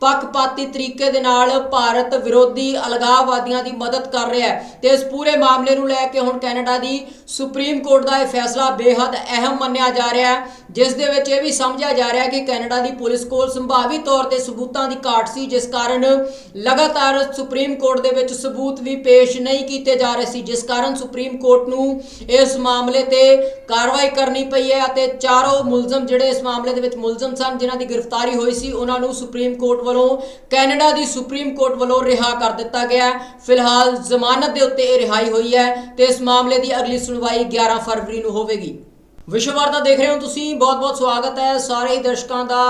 ਪੱਖਪਾਤੀ ਤਰੀਕੇ ਦੇ ਨਾਲ ਭਾਰਤ ਵਿਰੋਧੀ ਅਲਗਾਵਵਾਦੀਆਂ ਦੀ ਮਦਦ ਕਰ ਰਿਹਾ ਹੈ ਤੇ ਇਸ ਪੂਰੇ ਮਾਮਲੇ ਨੂੰ ਲੈ ਕੇ ਹੁਣ ਕੈਨੇਡਾ ਦੀ ਸੁਪਰੀਮ ਕੋਰਟ ਦਾ ਇਹ ਫੈਸਲਾ ਬੇहद ਅਹਿਮ ਮੰਨਿਆ ਜਾ ਰਿਹਾ ਹੈ। ਜਿਸ ਦੇ ਵਿੱਚ ਇਹ ਵੀ ਸਮਝਿਆ ਜਾ ਰਿਹਾ ਹੈ ਕਿ ਕੈਨੇਡਾ ਦੀ ਪੁਲਿਸ ਕੋਲ ਸੰਭਾਵੀ ਤੌਰ ਤੇ ਸਬੂਤਾਂ ਦੀ ਘਾਟ ਸੀ, ਜਿਸ ਕਾਰਨ ਲਗਾਤਾਰ ਸੁਪਰੀਮ ਕੋਰਟ ਦੇ ਵਿੱਚ ਸਬੂਤ ਵੀ ਪੇਸ਼ ਨਹੀਂ ਕੀਤੇ ਜਾ ਰਹੇ ਸੀ, ਜਿਸ ਕਾਰਨ ਸੁਪਰੀਮ ਕੋਰਟ ਨੂੰ ਇਸ ਮਾਮਲੇ ਤੇ ਕਾਰਵਾਈ ਕਰਨੀ ਪਈ ਹੈ ਅਤੇ ਚਾਰੋਂ ਮੁਲਜ਼ਮ ਜਿਹੜੇ ਇਸ ਮਾਮਲੇ ਦੇ ਵਿੱਚ ਮੁਲਜ਼ਮ ਸਨ, ਜਿਨ੍ਹਾਂ ਦੀ ਗ੍ਰਿਫਤਾਰੀ ਹੋਈ ਸੀ, ਉਹਨਾਂ ਨੂੰ ਸੁਪਰੀਮ ਕੋਰਟ ਵੱਲੋਂ ਕੈਨੇਡਾ ਦੀ ਸੁਪਰੀਮ ਕੋਰਟ ਵੱਲੋਂ ਰਿਹਾ ਕਰ ਦਿੱਤਾ ਗਿਆ ਫਿਲਹਾਲ ਜ਼ਮਾਨਤ ਦੇ ਉੱਤੇ ਇਹ ਰਿਹਾਈ ਹੋਈ ਹੈ ਤੇ ਇਸ ਮਾਮਲੇ ਦੀ ਅਗਲੀ ਸੁਣਵਾਈ 11 ਫਰਵਰੀ ਨੂੰ ਹੋਵੇਗੀ। ਵਿਸ਼ਵ ਵਾਰਤਾ ਦੇਖ ਰਹੇ ਹੋ ਤੁਸੀਂ। ਬਹੁਤ-ਬਹੁਤ ਸਵਾਗਤ ਹੈ ਸਾਰੇ ਹੀ ਦਰਸ਼ਕਾਂ ਦਾ।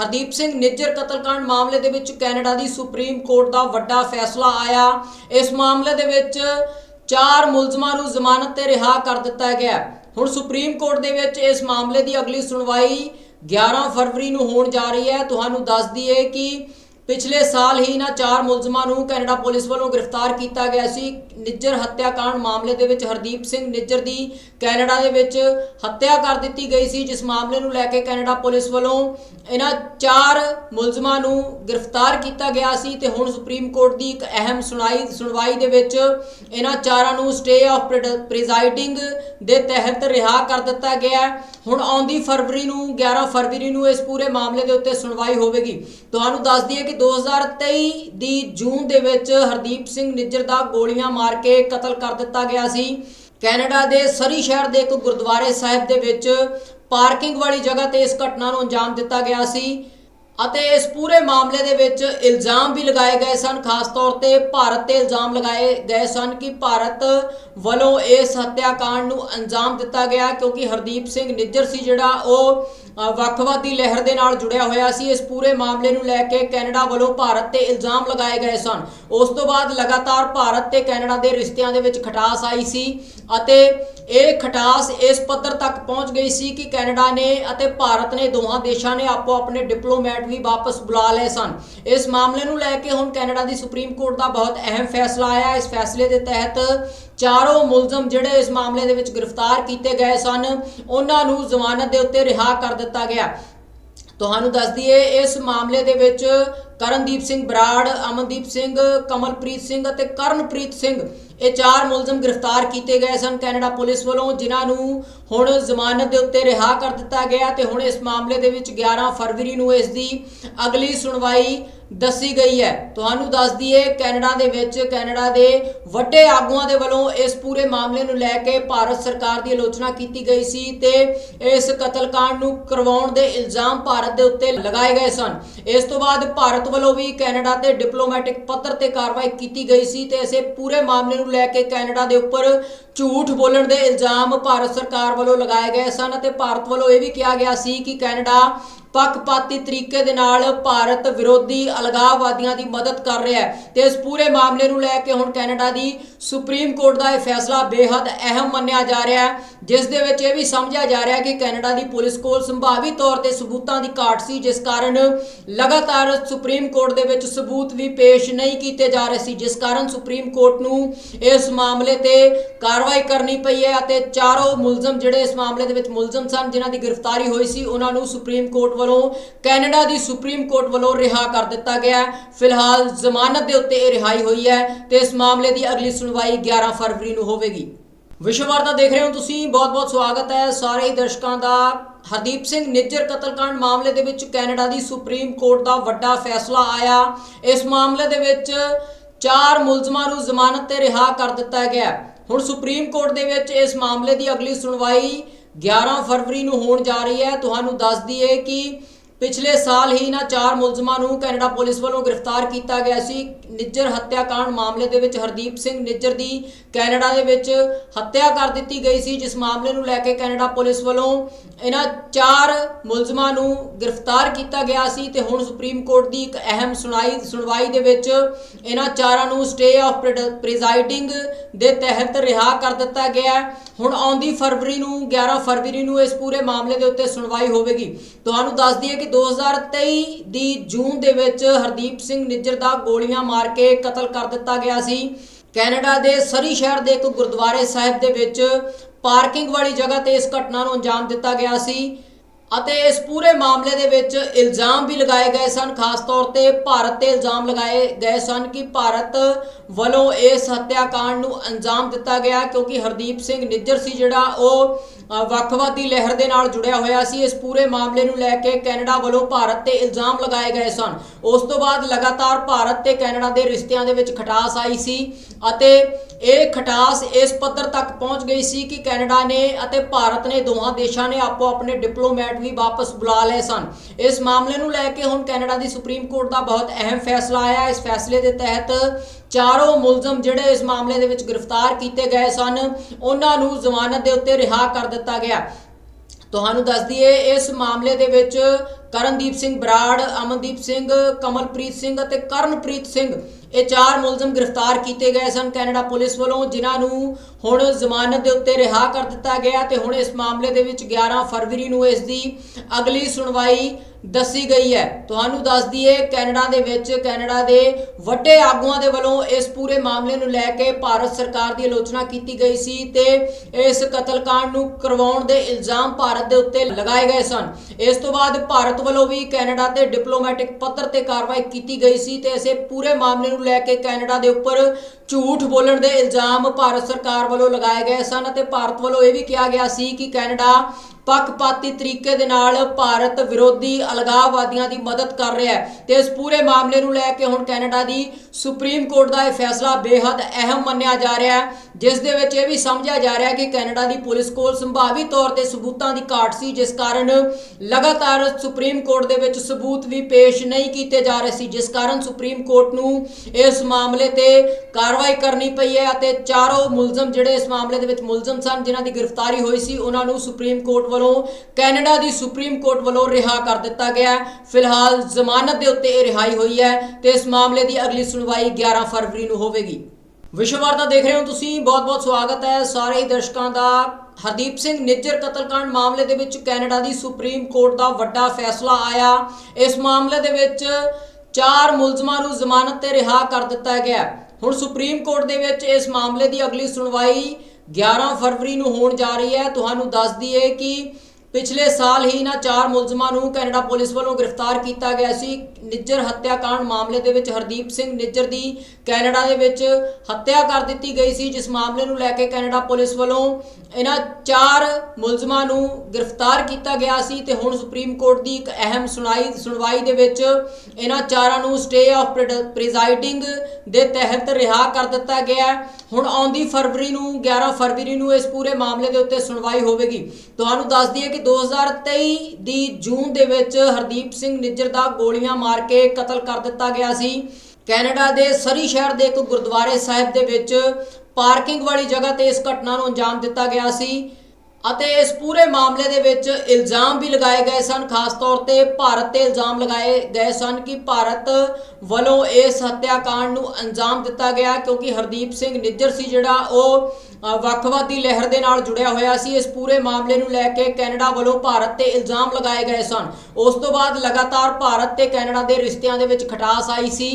ਹਰਦੀਪ ਸਿੰਘ ਨਿੱਜਰ ਕਤਲकांड ਮਾਮਲੇ ਦੇ ਵਿੱਚ ਕੈਨੇਡਾ ਦੀ ਸੁਪਰੀਮ ਕੋਰਟ ਦਾ ਵੱਡਾ ਫੈਸਲਾ ਆਇਆ। ਇਸ ਮਾਮਲੇ ਦੇ ਵਿੱਚ ਚਾਰ ਮੁਲਜ਼ਮਾਂ ਨੂੰ ਜ਼ਮਾਨਤ ਤੇ ਰਿਹਾ ਕਰ ਦਿੱਤਾ ਗਿਆ। ਹੁਣ ਸੁਪਰੀਮ ਕੋਰਟ ਦੇ ਵਿੱਚ ਇਸ ਮਾਮਲੇ ਦੀ ਅਗਲੀ ਸੁਣਵਾਈ 11 ਫਰਵਰੀ ਨੂੰ ਹੋਣ ਜਾ ਰਹੀ ਹੈ। ਤੁਹਾਨੂੰ ਦੱਸ ਦਈਏ ਕਿ ਪਿਛਲੇ ਸਾਲ ਹੀ ਇਹਨਾਂ ਚਾਰ ਮੁਲਜ਼ਮਾਂ ਨੂੰ ਕੈਨੇਡਾ ਪੁਲਿਸ ਵੱਲੋਂ ਗ੍ਰਿਫਤਾਰ ਕੀਤਾ ਗਿਆ ਸੀ। ਨਿੱਜਰ ਹੱਤਿਆਕਾਂਡ ਮਾਮਲੇ ਦੇ ਵਿੱਚ ਹਰਦੀਪ ਸਿੰਘ ਨਿੱਜਰ ਦੀ ਕੈਨੇਡਾ ਦੇ ਵਿੱਚ ਹੱਤਿਆ ਕਰ ਦਿੱਤੀ ਗਈ ਸੀ, ਜਿਸ ਮਾਮਲੇ ਨੂੰ ਲੈ ਕੇ ਕੈਨੇਡਾ ਪੁਲਿਸ ਵੱਲੋਂ ਇਹਨਾਂ ਚਾਰ ਮੁਲਜ਼ਮਾਂ ਨੂੰ ਗ੍ਰਿਫਤਾਰ ਕੀਤਾ ਗਿਆ ਸੀ ਤੇ ਹੁਣ ਸੁਪਰੀਮ ਕੋਰਟ ਦੀ ਇੱਕ ਅਹਿਮ ਸੁਣਾਈ ਸੁਣਵਾਈ ਦੇ ਵਿੱਚ ਇਹਨਾਂ ਚਾਰਾਂ ਨੂੰ ਸਟੇ ਆਫ ਪ੍ਰੀਜ਼ਾਈਡਿੰਗ ਦੇ ਤਹਿਤ ਰਿਹਾ ਕਰ ਦਿੱਤਾ ਗਿਆ। ਹੁਣ ਆਉਂਦੀ ਫਰਵਰੀ ਨੂੰ 11 ਫਰਵਰੀ ਨੂੰ ਇਸ ਪੂਰੇ ਮਾਮਲੇ ਦੇ ਉੱਤੇ ਸੁਣਵਾਈ ਹੋਵੇਗੀ। ਤੁਹਾਨੂੰ ਦੱਸ ਦਈਏ ਕਿ 2023 ਦੀ ਜੂਨ ਦੇ ਵਿੱਚ ਹਰਦੀਪ ਸਿੰਘ ਨਿੱਜਰ ਦਾ ਗੋਲੀਆਂ ਮਾਰ ਕੇ ਕਤਲ ਕਰ ਦਿੱਤਾ ਗਿਆ ਸੀ। ਕੈਨੇਡਾ ਦੇ ਸਰੀ ਸ਼ਹਿਰ ਦੇ ਇੱਕ ਗੁਰਦੁਆਰੇ ਸਾਹਿਬ ਦੇ ਵਿੱਚ ਪਾਰਕਿੰਗ ਵਾਲੀ ਜਗ੍ਹਾ ਤੇ ਇਸ ਘਟਨਾ ਨੂੰ ਅੰਜਾਮ ਦਿੱਤਾ ਗਿਆ ਸੀ। ਅਤੇ ਇਸ ਪੂਰੇ ਮਾਮਲੇ ਦੇ ਵਿੱਚ ਇਲਜ਼ਾਮ ਵੀ ਲਗਾਏ ਗਏ ਸਨ, ਖਾਸ ਤੌਰ ਤੇ ਭਾਰਤ ਤੇ ਇਲਜ਼ਾਮ ਲਗਾਏ ਗਏ ਸਨ ਕਿ ਭਾਰਤ ਵੱਲੋਂ ਇਸ ਹੱਤਿਆਕਾਂਡ ਨੂੰ ਅੰਜਾਮ ਦਿੱਤਾ ਗਿਆ ਕਿਉਂਕਿ ਹਰਦੀਪ ਸਿੰਘ ਨਿੱਜਰ ਸੀ ਜਿਹੜਾ ਉਹ ਵੱਖਵਾਦੀ ਲਹਿਰ ਦੇ ਨਾਲ ਜੁੜਿਆ ਹੋਇਆ ਸੀ। ਇਸ ਪੂਰੇ ਮਾਮਲੇ ਨੂੰ ਲੈ ਕੇ ਕੈਨੇਡਾ ਵੱਲੋਂ ਭਾਰਤ ਤੇ ਇਲਜ਼ਾਮ ਲਗਾਏ ਗਏ ਸਨ। ਉਸ ਤੋਂ ਬਾਅਦ ਲਗਾਤਾਰ ਭਾਰਤ ਤੇ ਕੈਨੇਡਾ ਦੇ ਰਿਸ਼ਤਿਆਂ ਦੇ ਵਿੱਚ ਖਟਾਸ ਆਈ ਸੀ ਅਤੇ ਇਹ ਖਟਾਸ ਇਸ ਪੱਧਰ ਤੱਕ ਪਹੁੰਚ ਗਈ ਸੀ ਕਿ ਕੈਨੇਡਾ ਨੇ ਅਤੇ ਭਾਰਤ ਨੇ ਦੋਹਾਂ ਦੇਸ਼ਾਂ ਨੇ ਆਪੋ ਆਪਣੇ ਡਿਪਲੋਮੈਟ ਵੀ ਵਾਪਸ ਬੁਲਾ ਲਏ ਸਨ। ਇਸ ਮਾਮਲੇ ਨੂੰ ਲੈ ਕੇ ਹੁਣ ਕੈਨੇਡਾ ਦੀ ਸੁਪਰੀਮ ਕੋਰਟ ਦਾ ਬਹੁਤ ਅਹਿਮ ਫੈਸਲਾ ਆਇਆ। ਇਸ ਫੈਸਲੇ ਦੇ ਤਹਿਤ ਚਾਰੋਂ ਮੁਲਜ਼ਮ ਜਿਹੜੇ ਇਸ ਮਾਮਲੇ ਦੇ ਵਿੱਚ ਗ੍ਰਿਫਤਾਰ ਕੀਤੇ ਗਏ ਸਨ, ਉਹਨਾਂ ਨੂੰ ਜ਼ਮਾਨਤ ਦੇ ਉੱਤੇ ਰਿਹਾ ਕਰ ਦਿੱਤਾ ਗਿਆ। ਤੁਹਾਨੂੰ ਦੱਸ ਦਈਏ, ਇਸ ਮਾਮਲੇ ਦੇ ਵਿੱਚ ਕਰਨਦੀਪ ਸਿੰਘ ਬਰਾੜ, ਅਮਨਦੀਪ ਸਿੰਘ, ਕਮਲਪ੍ਰੀਤ ਸਿੰਘ ਅਤੇ ਕਰਨਪ੍ਰੀਤ ਸਿੰਘ। ਇਹ ਚਾਰ ਮੁਲਜ਼ਮ ਗ੍ਰਿਫਤਾਰ ਕੀਤੇ ਗਏ ਸਨ ਕੈਨੇਡਾ ਪੁਲਿਸ ਵੱਲੋਂ, ਜਿਨ੍ਹਾਂ ਨੂੰ ਹੁਣ ਜ਼ਮਾਨਤ ਦੇ ਉੱਤੇ ਰਿਹਾ ਕਰ ਦਿੱਤਾ ਗਿਆ ਤੇ ਹੁਣ ਇਸ ਮਾਮਲੇ ਦੇ ਵਿੱਚ 11 ਫਰਵਰੀ ਨੂੰ ਇਸ ਦੀ ਅਗਲੀ ਸੁਣਵਾਈ ਦੱਸੀ ਗਈ ਹੈ। ਤੁਹਾਨੂੰ ਦੱਸ ਦਈਏ, ਕੈਨੇਡਾ ਦੇ ਵਿੱਚ, ਕੈਨੇਡਾ ਦੇ ਵੱਡੇ ਆਗੂਆਂ ਦੇ ਵੱਲੋਂ ਇਸ ਪੂਰੇ ਮਾਮਲੇ ਨੂੰ ਲੈ ਕੇ ਭਾਰਤ ਸਰਕਾਰ ਦੀ ਆਲੋਚਨਾ ਕੀਤੀ ਗਈ ਸੀ ਤੇ ਇਸ ਕਤਲकांड ਨੂੰ ਕਰਵਾਉਣ ਦੇ ਇਲਜ਼ਾਮ ਭਾਰਤ ਦੇ ਉੱਤੇ ਲਗਾਏ ਗਏ ਸਨ। ਇਸ ਤੋਂ ਬਾਅਦ ਭਾਰਤ ਵੱਲੋਂ ਵੀ ਕੈਨੇਡਾ ਤੇ ਡਿਪਲੋਮੈਟਿਕ ਪੱਧਰ ਤੇ ਕਾਰਵਾਈ ਕੀਤੀ ਗਈ ਸੀ ਤੇ ਇਸੇ ਪੂਰੇ ਮਾਮਲੇ ਨੂੰ ਲੈ ਕੇ ਕੈਨੇਡਾ ਦੇ ਉੱਪਰ ਝੂਠ ਬੋਲਣ ਦੇ ਇਲਜ਼ਾਮ ਭਾਰਤ ਸਰਕਾਰ ਵੱਲੋਂ ਲਗਾਏ ਗਏ ਸਨ ਅਤੇ ਭਾਰਤ ਵੱਲੋਂ ਇਹ ਵੀ ਕਿਹਾ ਗਿਆ ਸੀ ਕਿ ਕੈਨੇਡਾ ਪੱਖਪਾਤੀ ਤਰੀਕੇ ਦੇ ਨਾਲ ਭਾਰਤ ਵਿਰੋਧੀ ਅਲਗਾਵਵਾਦੀਆਂ ਦੀ ਮਦਦ ਕਰ ਰਿਹਾ ਹੈ ਤੇ ਇਸ ਪੂਰੇ ਮਾਮਲੇ ਨੂੰ ਲੈ ਕੇ ਹੁਣ ਕੈਨੇਡਾ ਦੀ ਸੁਪਰੀਮ ਕੋਰਟ ਦਾ ਇਹ ਫੈਸਲਾ ਬੇहद ਅਹਿਮ ਮੰਨਿਆ ਜਾ ਰਿਹਾ ਹੈ, ਜਿਸ ਦੇ ਵਿੱਚ ਇਹ ਵੀ ਸਮਝਿਆ ਜਾ ਰਿਹਾ ਕਿ ਕੈਨੇਡਾ ਦੀ ਪੁਲਿਸ ਕੋਲ ਸੰਭਾਵੀ ਤੌਰ ਤੇ ਸਬੂਤਾਂ ਦੀ ਘਾਟ ਸੀ, ਜਿਸ ਕਾਰਨ ਲਗਾਤਾਰ ਸੁਪਰੀਮ ਕੋਰਟ ਦੇ ਵਿੱਚ ਸਬੂਤ ਵੀ ਪੇਸ਼ ਨਹੀਂ ਕੀਤੇ ਜਾ ਰਹੇ ਸੀ, ਜਿਸ ਕਾਰਨ ਸੁਪਰੀਮ ਕੋਰਟ ਨੂੰ ਇਸ ਮਾਮਲੇ ਤੇ ਕਾਰਵਾਈ ਕਰਨੀ ਪਈ ਹੈ ਅਤੇ ਚਾਰੋਂ ਮੁਲਜ਼ਮ ਜਿਹੜੇ ਇਸ ਮਾਮਲੇ ਦੇ ਵਿੱਚ ਮੁਲਜ਼ਮ ਸਨ, ਜਿਨ੍ਹਾਂ ਦੀ ਗ੍ਰਿਫਤਾਰੀ ਹੋਈ ਸੀ, ਉਹਨਾਂ ਨੂੰ ਸੁਪਰੀਮ ਕੋਰਟ ਵੱਲੋਂ ਕੈਨੇਡਾ ਦੀ ਸੁਪਰੀਮ ਕੋਰਟ ਵੱਲੋਂ ਰਿਹਾ ਕਰ ਦਿੱਤਾ ਗਿਆ। ਫਿਲਹਾਲ ਜ਼ਮਾਨਤ ਦੇ ਉੱਤੇ ਇਹ ਰਿਹਾਈ ਹੋਈ ਹੈ ਤੇ ਇਸ ਮਾਮਲੇ ਦੀ ਅਗਲੀ ਸੁਣਵਾਈ 11 ਫਰਵਰੀ ਨੂੰ ਹੋਵੇਗੀ। ਵਿਸ਼ਵ ਵਾਰਤਾ ਦੇਖ ਰਹੇ ਹੋ ਤੁਸੀਂ। ਬਹੁਤ-ਬਹੁਤ ਸਵਾਗਤ ਹੈ ਸਾਰੇ ਹੀ ਦਰਸ਼ਕਾਂ ਦਾ। ਹਰਦੀਪ ਸਿੰਘ ਨਿੱਜਰ ਕਤਲकांड ਮਾਮਲੇ ਦੇ ਵਿੱਚ ਕੈਨੇਡਾ ਦੀ ਸੁਪਰੀਮ ਕੋਰਟ ਦਾ ਵੱਡਾ ਫੈਸਲਾ ਆਇਆ। ਇਸ ਮਾਮਲੇ ਦੇ ਵਿੱਚ ਚਾਰ ਮੁਲਜ਼ਮਾਂ ਨੂੰ ਜ਼ਮਾਨਤ ਤੇ ਰਿਹਾ ਕਰ ਦਿੱਤਾ ਗਿਆ। ਹੁਣ ਸੁਪਰੀਮ ਕੋਰਟ ਦੇ ਵਿੱਚ ਇਸ ਮਾਮਲੇ ਦੀ ਅਗਲੀ ਸੁਣਵਾਈ 11 ਫਰਵਰੀ ਨੂੰ ਹੋਣ ਜਾ ਰਹੀ ਹੈ। ਤੁਹਾਨੂੰ ਦੱਸ ਦਈਏ ਕਿ ਪਿਛਲੇ ਸਾਲ ਹੀ ਇਹਨਾਂ ਚਾਰ ਮੁਲਜ਼ਮਾਂ ਨੂੰ ਕੈਨੇਡਾ ਪੁਲਿਸ ਵੱਲੋਂ ਗ੍ਰਿਫਤਾਰ ਕੀਤਾ ਗਿਆ ਸੀ। ਨਿੱਜਰ ਹੱਤਿਆਕਾਂਡ ਮਾਮਲੇ ਦੇ ਵਿੱਚ ਹਰਦੀਪ ਸਿੰਘ ਨਿੱਜਰ ਦੀ ਕੈਨੇਡਾ ਦੇ ਵਿੱਚ ਹੱਤਿਆ ਕਰ ਦਿੱਤੀ ਗਈ ਸੀ, ਜਿਸ ਮਾਮਲੇ ਨੂੰ ਲੈ ਕੇ ਕੈਨੇਡਾ ਪੁਲਿਸ ਵੱਲੋਂ ਇਹਨਾਂ ਚਾਰ ਮੁਲਜ਼ਮਾਂ ਨੂੰ ਗ੍ਰਿਫਤਾਰ ਕੀਤਾ ਗਿਆ ਸੀ ਤੇ ਹੁਣ ਸੁਪਰੀਮ ਕੋਰਟ ਦੀ ਇੱਕ ਅਹਿਮ ਸੁਣਾਈ, ਸੁਣਵਾਈ ਦੇ ਵਿੱਚ ਇਹਨਾਂ ਚਾਰਾਂ ਨੂੰ ਸਟੇ ਆਫ ਪ੍ਰੀਜ਼ਾਈਡਿੰਗ ਦੇ ਤਹਿਤ ਰਿਹਾ ਕਰ ਦਿੱਤਾ ਗਿਆ। ਹੁਣ ਆਉਂਦੀ ਫਰਵਰੀ ਨੂੰ 11 ਫਰਵਰੀ ਨੂੰ ਇਸ ਪੂਰੇ ਮਾਮਲੇ ਦੇ ਉੱਤੇ ਸੁਣਵਾਈ ਹੋਵੇਗੀ। ਤੁਹਾਨੂੰ ਦੱਸ ਦਈਏ ਕਿ 2023 ਦੀ ਜੂਨ ਦੇ ਵਿੱਚ ਹਰਦੀਪ ਸਿੰਘ ਨਿੱਜਰ ਦਾ ਗੋਲੀਆਂ ਮਾਰ ਕੇ ਕਤਲ ਕਰ ਦਿੱਤਾ ਗਿਆ ਸੀ। ਕੈਨੇਡਾ ਦੇ ਸਰੀ ਸ਼ਹਿਰ ਦੇ ਇੱਕ ਗੁਰਦੁਆਰੇ ਸਾਹਿਬ ਦੇ ਵਿੱਚ ਪਾਰਕਿੰਗ ਵਾਲੀ ਜਗ੍ਹਾ ਤੇ ਇਸ ਘਟਨਾ ਨੂੰ ਅੰਜਾਮ ਦਿੱਤਾ ਗਿਆ ਸੀ। ਅਤੇ ਇਸ ਪੂਰੇ ਮਾਮਲੇ ਦੇ ਵਿੱਚ ਇਲਜ਼ਾਮ ਵੀ ਲਗਾਏ ਗਏ ਸਨ, ਖਾਸ ਤੌਰ ਤੇ ਭਾਰਤ ਤੇ ਇਲਜ਼ਾਮ ਲਗਾਏ ਗਏ ਸਨ ਕਿ ਭਾਰਤ ਵੱਲੋਂ ਇਸ ਹੱਤਿਆਕਾਂਡ ਨੂੰ ਅੰਜਾਮ ਦਿੱਤਾ ਗਿਆ ਕਿਉਂਕਿ ਹਰਦੀਪ ਸਿੰਘ ਨਿੱਜਰ ਸੀ ਜਿਹੜਾ ਉਹ ਵੱਖਵਾਦੀ ਲਹਿਰ ਦੇ ਨਾਲ ਜੁੜਿਆ ਹੋਇਆ ਸੀ। ਇਸ ਪੂਰੇ ਮਾਮਲੇ ਨੂੰ ਲੈ ਕੇ ਕੈਨੇਡਾ ਵੱਲੋਂ ਭਾਰਤ ਤੇ ਇਲਜ਼ਾਮ ਲਗਾਏ ਗਏ ਸਨ। ਉਸ ਤੋਂ ਬਾਅਦ ਲਗਾਤਾਰ ਭਾਰਤ ਤੇ ਕੈਨੇਡਾ ਦੇ ਰਿਸ਼ਤਿਆਂ ਦੇ ਵਿੱਚ ਖਟਾਸ ਆਈ ਸੀ ਅਤੇ ਇਹ ਖਟਾਸ ਇਸ ਪੱਧਰ ਤੱਕ ਪਹੁੰਚ ਗਈ ਸੀ ਕਿ ਕੈਨੇਡਾ ਨੇ ਅਤੇ ਭਾਰਤ ਨੇ ਦੋਹਾਂ ਦੇਸ਼ਾਂ ਨੇ ਆਪੋ ਆਪਣੇ ਡਿਪਲੋਮੈਟ ਵੀ ਵਾਪਸ ਬੁਲਾ ਲਏ ਸਨ। ਇਸ ਮਾਮਲੇ ਨੂੰ ਲੈ ਕੇ ਹੁਣ ਕੈਨੇਡਾ ਦੀ ਸੁਪਰੀਮ ਕੋਰਟ ਦਾ ਬਹੁਤ ਅਹਿਮ ਫੈਸਲਾ ਆਇਆ। ਇਸ ਫੈਸਲੇ ਦੇ ਤਹਿਤ ਚਾਰੋਂ ਮੁਲਜ਼ਮ ਜਿਹੜੇ ਇਸ ਮਾਮਲੇ ਦੇ ਵਿੱਚ ਗ੍ਰਿਫਤਾਰ ਕੀਤੇ ਗਏ ਸਨ, ਉਹਨਾਂ ਨੂੰ ਜ਼ਮਾਨਤ ਦੇ ਉੱਤੇ ਰਿਹਾ ਕਰ ਦਿੱਤਾ ਗਿਆ। ਤੁਹਾਨੂੰ ਦੱਸ ਦਈਏ, ਇਸ ਮਾਮਲੇ ਦੇ ਵਿੱਚ ਕਰਨਦੀਪ ਸਿੰਘ ਬਰਾੜ, ਅਮਨਦੀਪ ਸਿੰਘ, ਕਮਲਪ੍ਰੀਤ ਸਿੰਘ ਅਤੇ ਕਰਨਪ੍ਰੀਤ ਸਿੰਘ ਇਹ ਚਾਰ ਮੁਲਜ਼ਮ ਗ੍ਰਿਫਤਾਰ ਕੀਤੇ ਗਏ ਸਨ ਕੈਨੇਡਾ ਪੁਲਿਸ ਵੱਲੋਂ, ਜਿਨ੍ਹਾਂ ਨੂੰ ਹੁਣ ਜ਼ਮਾਨਤ ਦੇ ਉੱਤੇ ਰਿਹਾ ਕਰ ਦਿੱਤਾ ਗਿਆ ਤੇ ਹੁਣ ਇਸ ਮਾਮਲੇ ਦੇ ਵਿੱਚ 11 ਫਰਵਰੀ ਨੂੰ ਇਸ ਦੀ ਅਗਲੀ ਸੁਣਵਾਈ ਦੱਸੀ ਗਈ ਹੈ। ਤੁਹਾਨੂੰ ਦੱਸ ਦਈਏ, ਕੈਨੇਡਾ ਦੇ ਵਿੱਚ, ਕੈਨੇਡਾ ਦੇ ਵੱਡੇ ਆਗੂਆਂ ਦੇ ਵੱਲੋਂ ਇਸ ਪੂਰੇ ਮਾਮਲੇ ਨੂੰ ਲੈ ਕੇ ਭਾਰਤ ਸਰਕਾਰ ਦੀ ਆਲੋਚਨਾ ਕੀਤੀ ਗਈ ਸੀ ਤੇ ਇਸ ਕਤਲकांड ਨੂੰ ਕਰਵਾਉਣ ਦੇ ਇਲਜ਼ਾਮ ਭਾਰਤ ਦੇ ਉੱਤੇ ਲਗਾਏ ਗਏ ਸਨ। ਇਸ ਤੋਂ ਬਾਅਦ ਭਾਰਤ ਵੱਲੋਂ ਵੀ ਕੈਨੇਡਾ ਤੇ ਡਿਪਲੋਮੈਟਿਕ ਪੱਧਰ ਤੇ ਕਾਰਵਾਈ ਕੀਤੀ ਗਈ ਸੀ ਤੇ ਇਸੇ ਪੂਰੇ ਮਾਮਲੇ ਨੂੰ ਲੈ ਕੇ ਕੈਨੇਡਾ ਦੇ ਉੱਪਰ ਝੂਠ ਬੋਲਣ ਦੇ ਇਲਜ਼ਾਮ ਭਾਰਤ ਸਰਕਾਰ ਵੱਲੋਂ ਲਗਾਏ ਗਏ ਸਨ ਅਤੇ ਭਾਰਤ ਵੱਲੋਂ ਇਹ ਵੀ ਕਿਹਾ ਗਿਆ ਸੀ ਕਿ ਕੈਨੇਡਾ ਪੱਖਪਾਤੀ ਤਰੀਕੇ ਦੇ ਨਾਲ ਭਾਰਤ ਵਿਰੋਧੀ ਅਲਗਾਵਵਾਦੀਆਂ ਦੀ ਮਦਦ ਕਰ ਰਿਹਾ ਹੈ ਤੇ ਇਸ ਪੂਰੇ ਮਾਮਲੇ ਨੂੰ ਲੈ ਕੇ ਹੁਣ ਕੈਨੇਡਾ ਦੀ ਸੁਪਰੀਮ ਕੋਰਟ ਦਾ ਇਹ ਫੈਸਲਾ ਬੇਹੱਦ ਅਹਿਮ ਮੰਨਿਆ ਜਾ ਰਿਹਾ ਹੈ, ਜਿਸ ਦੇ ਵਿੱਚ ਇਹ ਵੀ ਸਮਝਿਆ ਜਾ ਰਿਹਾ ਹੈ ਕਿ ਕੈਨੇਡਾ ਦੀ ਪੁਲਿਸ ਕੋਲ ਸੰਭਾਵੀ ਤੌਰ ਤੇ ਸਬੂਤਾਂ ਦੀ ਘਾਟ ਸੀ, ਜਿਸ ਕਾਰਨ ਲਗਾਤਾਰ ਸੁਪਰੀਮ ਕੋਰਟ ਦੇ ਵਿੱਚ ਸਬੂਤ ਵੀ ਪੇਸ਼ ਨਹੀਂ ਕੀਤੇ ਜਾ ਰਹੇ ਸੀ, ਜਿਸ ਕਾਰਨ ਸੁਪਰੀਮ ਕੋਰਟ ਨੂੰ ਇਸ ਮਾਮਲੇ ਤੇ ਕਾਰਵਾਈ ਕਰਨੀ ਪਈ ਹੈ ਅਤੇ ਚਾਰੋਂ ਮੁਲਜ਼ਮ ਜਿਹੜੇ ਇਸ ਮਾਮਲੇ ਦੇ ਵਿੱਚ ਮੁਲਜ਼ਮ ਸਨ, ਜਿਨ੍ਹਾਂ ਦੀ ਗ੍ਰਿਫਤਾਰੀ ਹੋਈ ਸੀ, ਉਹਨਾਂ ਨੂੰ ਸੁਪਰੀਮ ਕੋਰਟ ਵੱਲੋਂ ਕੈਨੇਡਾ ਦੀ ਸੁਪਰੀਮ ਕੋਰਟ ਵੱਲੋਂ ਰਿਹਾ ਕਰ ਦਿੱਤਾ ਗਿਆ ਫਿਲਹਾਲ ਜ਼ਮਾਨਤ ਦੇ ਉੱਤੇ ਇਹ ਰਿਹਾਈ ਹੋਈ ਹੈ ਤੇ ਇਸ ਮਾਮਲੇ ਦੀ ਅਗਲੀ ਸੁਣਵਾਈ 11 ਫਰਵਰੀ ਨੂੰ ਹੋਵੇਗੀ। ਵਿਸ਼ਵ ਵਾਰਤਾ ਦੇਖ ਰਹੇ ਹੋ ਤੁਸੀਂ। ਬਹੁਤ-ਬਹੁਤ ਸਵਾਗਤ ਹੈ ਸਾਰੇ ਹੀ ਦਰਸ਼ਕਾਂ ਦਾ। ਹਰਦੀਪ ਸਿੰਘ ਨਿੱਜਰ ਕਤਲकांड ਮਾਮਲੇ ਦੇ ਵਿੱਚ ਕੈਨੇਡਾ ਦੀ ਸੁਪਰੀਮ ਕੋਰਟ ਦਾ ਵੱਡਾ ਫੈਸਲਾ ਆਇਆ। ਇਸ ਮਾਮਲੇ ਦੇ ਵਿੱਚ ਚਾਰ ਮੁਲਜ਼ਮਾਂ ਨੂੰ ਜ਼ਮਾਨਤ ਤੇ ਰਿਹਾ ਕਰ ਦਿੱਤਾ ਗਿਆ ਹੁਣ ਸੁਪਰੀਮ ਕੋਰਟ ਦੇ ਵਿੱਚ ਇਸ ਮਾਮਲੇ ਦੀ ਅਗਲੀ ਸੁਣਵਾਈ 11 ਫਰਵਰੀ ਨੂੰ ਹੋਣ ਜਾ ਰਹੀ ਹੈ। ਤੁਹਾਨੂੰ ਦੱਸ ਦਈਏ ਕਿ ਪਿਛਲੇ ਸਾਲ ਹੀ ਇਹਨਾਂ ਚਾਰ ਮੁਲਜ਼ਮਾਂ ਨੂੰ ਕੈਨੇਡਾ ਪੁਲਿਸ ਵੱਲੋਂ ਗ੍ਰਿਫਤਾਰ ਕੀਤਾ ਗਿਆ ਸੀ। ਨਿੱਜਰ ਹੱਤਿਆਕਾਂਡ ਮਾਮਲੇ ਦੇ ਵਿੱਚ ਹਰਦੀਪ ਸਿੰਘ ਨਿੱਜਰ ਦੀ ਕੈਨੇਡਾ ਦੇ ਵਿੱਚ ਹੱਤਿਆ ਕਰ ਦਿੱਤੀ ਗਈ ਸੀ, ਜਿਸ ਮਾਮਲੇ ਨੂੰ ਲੈ ਕੇ ਕੈਨੇਡਾ ਪੁਲਿਸ ਵੱਲੋਂ ਇਹਨਾਂ ਚਾਰ ਮੁਲਜ਼ਮਾਂ ਨੂੰ ਗ੍ਰਿਫਤਾਰ ਕੀਤਾ ਗਿਆ ਸੀ ਤੇ ਹੁਣ ਸੁਪਰੀਮ ਕੋਰਟ ਦੀ ਇੱਕ ਅਹਿਮ ਸੁਣਾਈ, ਸੁਣਵਾਈ ਦੇ ਵਿੱਚ ਇਹਨਾਂ ਚਾਰਾਂ ਨੂੰ ਸਟੇ ਆਫ ਪ੍ਰੀਜ਼ਾਈਡਿੰਗ ਦੇ ਤਹਿਤ ਰਿਹਾ ਕਰ ਦਿੱਤਾ ਗਿਆ ਹੁਣ ਆਉਂਦੀ ਫਰਵਰੀ ਨੂੰ 11 ਫਰਵਰੀ ਨੂੰ ਇਸ ਪੂਰੇ ਮਾਮਲੇ ਦੇ ਉੱਤੇ ਸੁਣਵਾਈ ਹੋਵੇਗੀ। ਤੁਹਾਨੂੰ ਦੱਸ ਦਈਏ ਕਿ 2023 ਦੀ ਜੂਨ ਦੇ ਵਿੱਚ ਹਰਦੀਪ ਸਿੰਘ ਨਿੱਜਰ ਦਾ ਗੋਲੀਆਂ ਮਾਰ ਕੇ ਕਤਲ ਕਰ ਦਿੱਤਾ ਗਿਆ ਸੀ। ਕੈਨੇਡਾ ਦੇ ਸਰੀ ਸ਼ਹਿਰ ਦੇ ਇੱਕ ਗੁਰਦੁਆਰੇ ਸਾਹਿਬ ਦੇ ਵਿੱਚ ਪਾਰਕਿੰਗ ਵਾਲੀ ਜਗ੍ਹਾ ਤੇ ਇਸ ਘਟਨਾ ਨੂੰ ਅੰਜਾਮ ਦਿੱਤਾ ਗਿਆ ਸੀ। ਅਤੇ ਇਸ ਪੂਰੇ ਮਾਮਲੇ ਦੇ ਵਿੱਚ ਇਲਜ਼ਾਮ ਵੀ ਲਗਾਏ ਗਏ ਸਨ, ਖਾਸ ਤੌਰ ਤੇ ਭਾਰਤ ਤੇ ਇਲਜ਼ਾਮ ਲਗਾਏ ਗਏ ਸਨ ਕਿ ਭਾਰਤ ਵੱਲੋਂ ਇਸ ਹੱਤਿਆਕਾਂਡ ਨੂੰ ਅੰਜਾਮ ਦਿੱਤਾ ਗਿਆ ਕਿਉਂਕਿ ਹਰਦੀਪ ਸਿੰਘ ਨਿੱਜਰ ਸੀ ਜਿਹੜਾ ਉਹ ਵੱਖਵਾਦੀ ਲਹਿਰ ਦੇ ਨਾਲ ਜੁੜਿਆ ਹੋਇਆ ਸੀ। ਇਸ ਪੂਰੇ ਮਾਮਲੇ ਨੂੰ ਲੈ ਕੇ ਕੈਨੇਡਾ ਵੱਲੋਂ ਭਾਰਤ ਤੇ ਇਲਜ਼ਾਮ ਲਗਾਏ ਗਏ ਸਨ। ਉਸ ਤੋਂ ਬਾਅਦ ਲਗਾਤਾਰ ਭਾਰਤ ਤੇ ਕੈਨੇਡਾ ਦੇ ਰਿਸ਼ਤਿਆਂ ਦੇ ਵਿੱਚ ਖਟਾਸ ਆਈ ਸੀ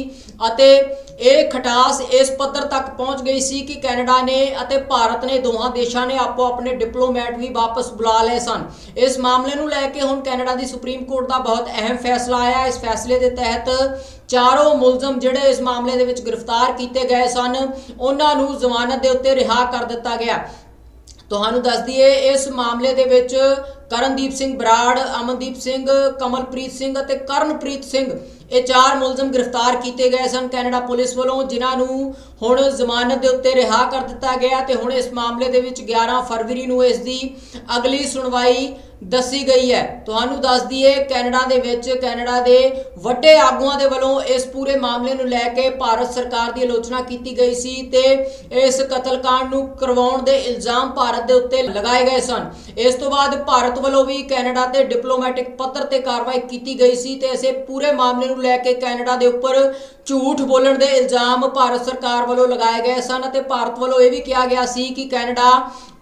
ਅਤੇ ਇਹ ਖਟਾਸ ਇਸ ਪੱਧਰ ਤੱਕ ਪਹੁੰਚ ਗਈ ਸੀ ਕਿ ਕੈਨੇਡਾ ਨੇ ਅਤੇ ਭਾਰਤ ਨੇ ਦੋਹਾਂ ਦੇਸ਼ਾਂ ਨੇ ਆਪੋ ਆਪਣੇ ਡਿਪਲੋਮੈਟ ਵੀ ਵਾਪਸ ਬੁਲਾ ਲਏ ਸਨ। ਇਸ ਮਾਮਲੇ ਨੂੰ ਲੈ ਕੇ ਹੁਣ ਕੈਨੇਡਾ ਦੀ ਸੁਪਰੀਮ ਕੋਰਟ ਦਾ ਬਹੁਤ ਅਹਿਮ ਫੈਸਲਾ ਆਇਆ। ਇਸ ਫੈਸਲੇ ਦੇ ਤਹਿਤ ਚਾਰੋਂ ਮੁਲਜ਼ਮ ਜਿਹੜੇ ਇਸ ਮਾਮਲੇ ਦੇ ਵਿੱਚ ਗ੍ਰਿਫਤਾਰ ਕੀਤੇ ਗਏ ਸਨ, ਉਹਨਾਂ ਨੂੰ ਜ਼ਮਾਨਤ ਦੇ ਉੱਤੇ ਰਿਹਾ ਕਰ ਦਿੱਤਾ ਗਿਆ। ਤੁਹਾਨੂੰ ਦੱਸ ਦਈਏ, ਇਸ ਮਾਮਲੇ ਦੇ ਵਿੱਚ ਕਰਨਦੀਪ ਸਿੰਘ ਬਰਾੜ, ਅਮਨਦੀਪ ਸਿੰਘ, ਕਮਲਪ੍ਰੀਤ ਸਿੰਘ ਅਤੇ ਕਰਨਪ੍ਰੀਤ ਸਿੰਘ, ਇਹ ਚਾਰ ਮੁਲਜ਼ਮ ਗ੍ਰਿਫਤਾਰ ਕੀਤੇ ਗਏ ਸਨ ਕੈਨੇਡਾ ਪੁਲਿਸ ਵੱਲੋਂ, ਜਿਨ੍ਹਾਂ ਨੂੰ ਹੁਣ ਜ਼ਮਾਨਤ ਦੇ ਉੱਤੇ ਰਿਹਾ ਕਰ ਦਿੱਤਾ ਗਿਆ ਤੇ ਹੁਣ ਇਸ ਮਾਮਲੇ ਦੇ ਵਿੱਚ 11 ਫਰਵਰੀ ਨੂੰ ਇਸ ਦੀ ਅਗਲੀ ਸੁਣਵਾਈ ਦੱਸੀ ਗਈ ਹੈ। ਤੁਹਾਨੂੰ ਦੱਸ ਦਈਏ, ਕੈਨੇਡਾ ਦੇ ਵਿੱਚ, ਕੈਨੇਡਾ ਦੇ ਵੱਡੇ ਆਗੂਆਂ ਦੇ ਵੱਲੋਂ ਇਸ ਪੂਰੇ ਮਾਮਲੇ ਨੂੰ ਲੈ ਕੇ ਭਾਰਤ ਸਰਕਾਰ ਦੀ ਆਲੋਚਨਾ ਕੀਤੀ ਗਈ ਸੀ ਤੇ ਇਸ ਕਤਲकांड ਨੂੰ ਕਰਵਾਉਣ ਦੇ ਇਲਜ਼ਾਮ ਭਾਰਤ ਦੇ ਉੱਤੇ ਲਗਾਏ ਗਏ ਸਨ। ਇਸ ਤੋਂ ਬਾਅਦ ਭਾਰਤ ਵੱਲੋਂ ਵੀ ਕੈਨੇਡਾ ਤੇ ਡਿਪਲੋਮੈਟਿਕ ਪੱਧਰ ਤੇ ਕਾਰਵਾਈ ਕੀਤੀ ਗਈ ਸੀ ਤੇ ਇਸੇ ਪੂਰੇ ਮਾਮਲੇ ਨੂੰ ਲੈ ਕੇ ਕੈਨੇਡਾ ਦੇ ਉੱਪਰ ਝੂਠ ਬੋਲਣ ਦੇ ਇਲਜ਼ਾਮ ਭਾਰਤ ਸਰਕਾਰ ਵੱਲੋਂ ਲਗਾਏ ਗਏ ਸਨ ਅਤੇ ਭਾਰਤ ਵੱਲੋਂ ਇਹ ਵੀ ਕਿਹਾ ਗਿਆ ਸੀ ਕਿ ਕੈਨੇਡਾ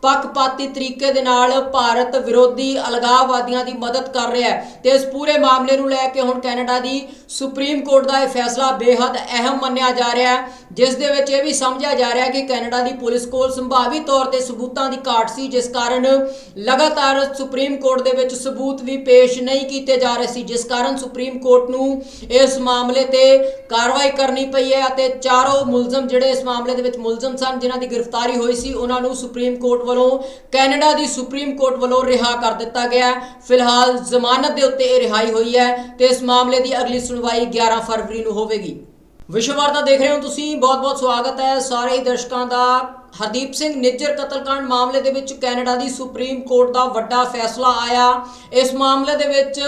ਪੱਖਪਾਤੀ ਤਰੀਕੇ ਦੇ ਨਾਲ ਭਾਰਤ ਵਿਰੋਧੀ ਅਲਗਾਵਵਾਦੀਆਂ ਦੀ ਮਦਦ ਕਰ ਰਿਹਾ ਹੈ ਤੇ ਇਸ ਪੂਰੇ ਮਾਮਲੇ ਨੂੰ ਲੈ ਕੇ ਹੁਣ ਕੈਨੇਡਾ ਦੀ ਸੁਪਰੀਮ ਕੋਰਟ ਦਾ ਇਹ ਫੈਸਲਾ ਬੇਹੱਦ ਅਹਿਮ ਮੰਨਿਆ ਜਾ ਰਿਹਾ ਹੈ, ਜਿਸ ਦੇ ਵਿੱਚ ਇਹ ਵੀ ਸਮਝਿਆ ਜਾ ਰਿਹਾ ਹੈ ਕਿ ਕੈਨੇਡਾ ਦੀ ਪੁਲਿਸ ਕੋਲ ਸੰਭਾਵੀ ਤੌਰ ਤੇ ਸਬੂਤਾਂ ਦੀ ਘਾਟ ਸੀ, ਜਿਸ ਕਾਰਨ ਲਗਾਤਾਰ ਸੁਪਰੀਮ ਕੋਰਟ ਦੇ ਵਿੱਚ ਸਬੂਤ ਵੀ ਪੇਸ਼ ਨਹੀਂ ਕੀਤੇ ਜਾ ਰਹੇ ਸੀ, ਜਿਸ ਕਾਰਨ ਸੁਪਰੀਮ ਕੋਰਟ ਨੂੰ ਇਸ ਮਾਮਲੇ ਤੇ ਕਾਰਵਾਈ ਕਰਨੀ ਪਈ ਹੈ ਅਤੇ ਚਾਰੋਂ ਮੁਲਜ਼ਮ ਜਿਹੜੇ ਇਸ ਮਾਮਲੇ ਦੇ ਵਿੱਚ ਮੁਲਜ਼ਮ ਸਨ, ਜਿਨ੍ਹਾਂ ਦੀ ਗ੍ਰਿਫਤਾਰੀ ਹੋਈ ਸੀ, ਉਹਨਾਂ ਨੂੰ ਸੁਪਰੀਮ ਕੋਰਟ ਵੱਲੋਂ ਕੈਨੇਡਾ ਦੀ ਸੁਪਰੀਮ ਕੋਰਟ ਵੱਲੋਂ ਰਿਹਾ ਕਰ ਦਿੱਤਾ ਗਿਆ ਫਿਲਹਾਲ ਜ਼ਮਾਨਤ ਦੇ ਉੱਤੇ ਇਹ ਰਿਹਾਈ ਹੋਈ ਹੈ ਤੇ ਇਸ ਮਾਮਲੇ ਦੀ ਅਗਲੀ ਸੁਣਵਾਈ 11 ਫਰਵਰੀ ਨੂੰ ਹੋਵੇਗੀ। ਵਿਸ਼ਵ ਵਾਰਤਾ ਦੇਖ ਰਹੇ ਹੋ ਤੁਸੀਂ। ਬਹੁਤ-ਬਹੁਤ ਸਵਾਗਤ ਹੈ ਸਾਰੇ ਹੀ ਦਰਸ਼ਕਾਂ ਦਾ। ਹਰਦੀਪ ਸਿੰਘ ਨਿੱਜਰ ਕਤਲकांड ਮਾਮਲੇ ਦੇ ਵਿੱਚ ਕੈਨੇਡਾ ਦੀ ਸੁਪਰੀਮ ਕੋਰਟ ਦਾ ਵੱਡਾ ਫੈਸਲਾ ਆਇਆ। ਇਸ ਮਾਮਲੇ ਦੇ ਵਿੱਚ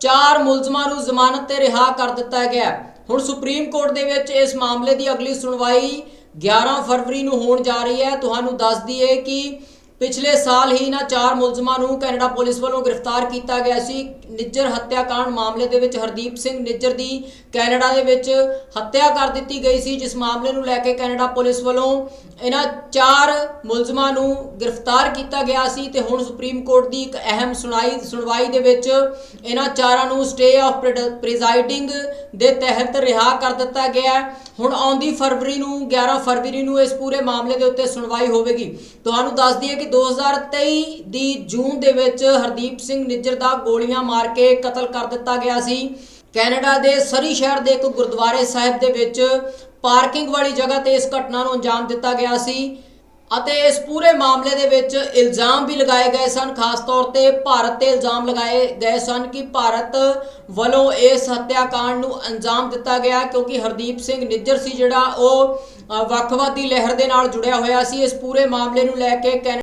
ਚਾਰ ਮੁਲਜ਼ਮਾਂ ਨੂੰ ਜ਼ਮਾਨਤ ਤੇ ਰਿਹਾ ਕਰ ਦਿੱਤਾ ਗਿਆ ਹੁਣ ਸੁਪਰੀਮ ਕੋਰਟ ਦੇ ਵਿੱਚ ਇਸ ਮਾਮਲੇ ਦੀ ਅਗਲੀ ਸੁਣਵਾਈ 11 ਫਰਵਰੀ ਨੂੰ ਹੋਣ ਜਾ ਰਹੀ ਹੈ। ਤੁਹਾਨੂੰ ਦੱਸ ਦਈਏ ਕਿ ਪਿਛਲੇ ਸਾਲ ਹੀ ਇਹਨਾਂ ਚਾਰ ਮੁਲਜ਼ਮਾਂ ਨੂੰ ਕੈਨੇਡਾ ਪੁਲਿਸ ਵੱਲੋਂ ਗ੍ਰਿਫਤਾਰ ਕੀਤਾ ਗਿਆ ਸੀ। ਨਿੱਜਰ ਹੱਤਿਆਕਾਂਡ ਮਾਮਲੇ ਦੇ ਵਿੱਚ ਹਰਦੀਪ ਸਿੰਘ ਨਿੱਜਰ ਦੀ ਕੈਨੇਡਾ ਦੇ ਵਿੱਚ ਹੱਤਿਆ ਕਰ ਦਿੱਤੀ ਗਈ ਸੀ। ਜਿਸ ਮਾਮਲੇ ਨੂੰ ਲੈ ਕੇ ਕੈਨੇਡਾ ਪੁਲਿਸ ਵੱਲੋਂ ਇਹਨਾਂ ਚਾਰ ਮੁਲਜ਼ਮਾਂ ਨੂੰ ਗ੍ਰਿਫਤਾਰ ਕੀਤਾ ਗਿਆ ਸੀ ਤੇ ਹੁਣ ਸੁਪਰੀਮ ਕੋਰਟ ਦੀ ਇੱਕ ਅਹਿਮ ਸੁਣਾਈ, ਸੁਣਵਾਈ ਦੇ ਵਿੱਚ ਇਹਨਾਂ ਚਾਰਾਂ ਨੂੰ ਸਟੇ ਆਫ ਪ੍ਰੀਜ਼ਾਈਡਿੰਗ ਦੇ ਤਹਿਤ ਰਿਹਾ ਕਰ ਦਿੱਤਾ ਗਿਆ। ਹੁਣ ਆਉਂਦੀ ਫਰਵਰੀ ਨੂੰ 11 ਫਰਵਰੀ ਨੂੰ ਇਸ ਪੂਰੇ ਮਾਮਲੇ ਦੇ ਉੱਤੇ ਸੁਣਵਾਈ ਹੋਵੇਗੀ। ਤੁਹਾਨੂੰ ਦੱਸ ਦਈਏ ਕਿ 2023 ਦੀ ਜੂਨ ਦੇ ਵਿੱਚ ਹਰਦੀਪ ਸਿੰਘ ਨਿੱਜਰ ਦਾ ਗੋਲੀਆਂ ਮਾਰ ਕੇ ਕਤਲ ਕਰ ਦਿੱਤਾ ਗਿਆ ਸੀ। ਕੈਨੇਡਾ ਦੇ ਸਰੀ ਸ਼ਹਿਰ ਦੇ ਇੱਕ ਗੁਰਦੁਆਰੇ ਸਾਹਿਬ ਦੇ ਵਿੱਚ ਪਾਰਕਿੰਗ ਵਾਲੀ ਜਗ੍ਹਾ ਤੇ ਇਸ ਘਟਨਾ ਨੂੰ ਅੰਜਾਮ ਦਿੱਤਾ ਗਿਆ ਸੀ। ਅਤੇ ਇਸ ਪੂਰੇ ਮਾਮਲੇ ਦੇ ਵਿੱਚ ਇਲਜ਼ਾਮ ਵੀ ਲਗਾਏ ਗਏ ਸਨ, ਖਾਸ ਤੌਰ ਤੇ ਭਾਰਤ ਤੇ ਇਲਜ਼ਾਮ ਲਗਾਏ ਗਏ ਸਨ ਕਿ ਭਾਰਤ ਵੱਲੋਂ ਇਸ ਹੱਤਿਆਕਾਂਡ ਨੂੰ ਅੰਜਾਮ ਦਿੱਤਾ ਗਿਆ ਕਿਉਂਕਿ ਹਰਦੀਪ ਸਿੰਘ ਨਿੱਜਰ ਸੀ ਜਿਹੜਾ ਉਹ ਵੱਖਵਾਦੀ ਲਹਿਰ ਦੇ ਨਾਲ ਜੁੜਿਆ ਹੋਇਆ ਸੀ। ਇਸ ਪੂਰੇ ਮਾਮਲੇ ਨੂੰ ਲੈ ਕੇ ਕੈਨੇ-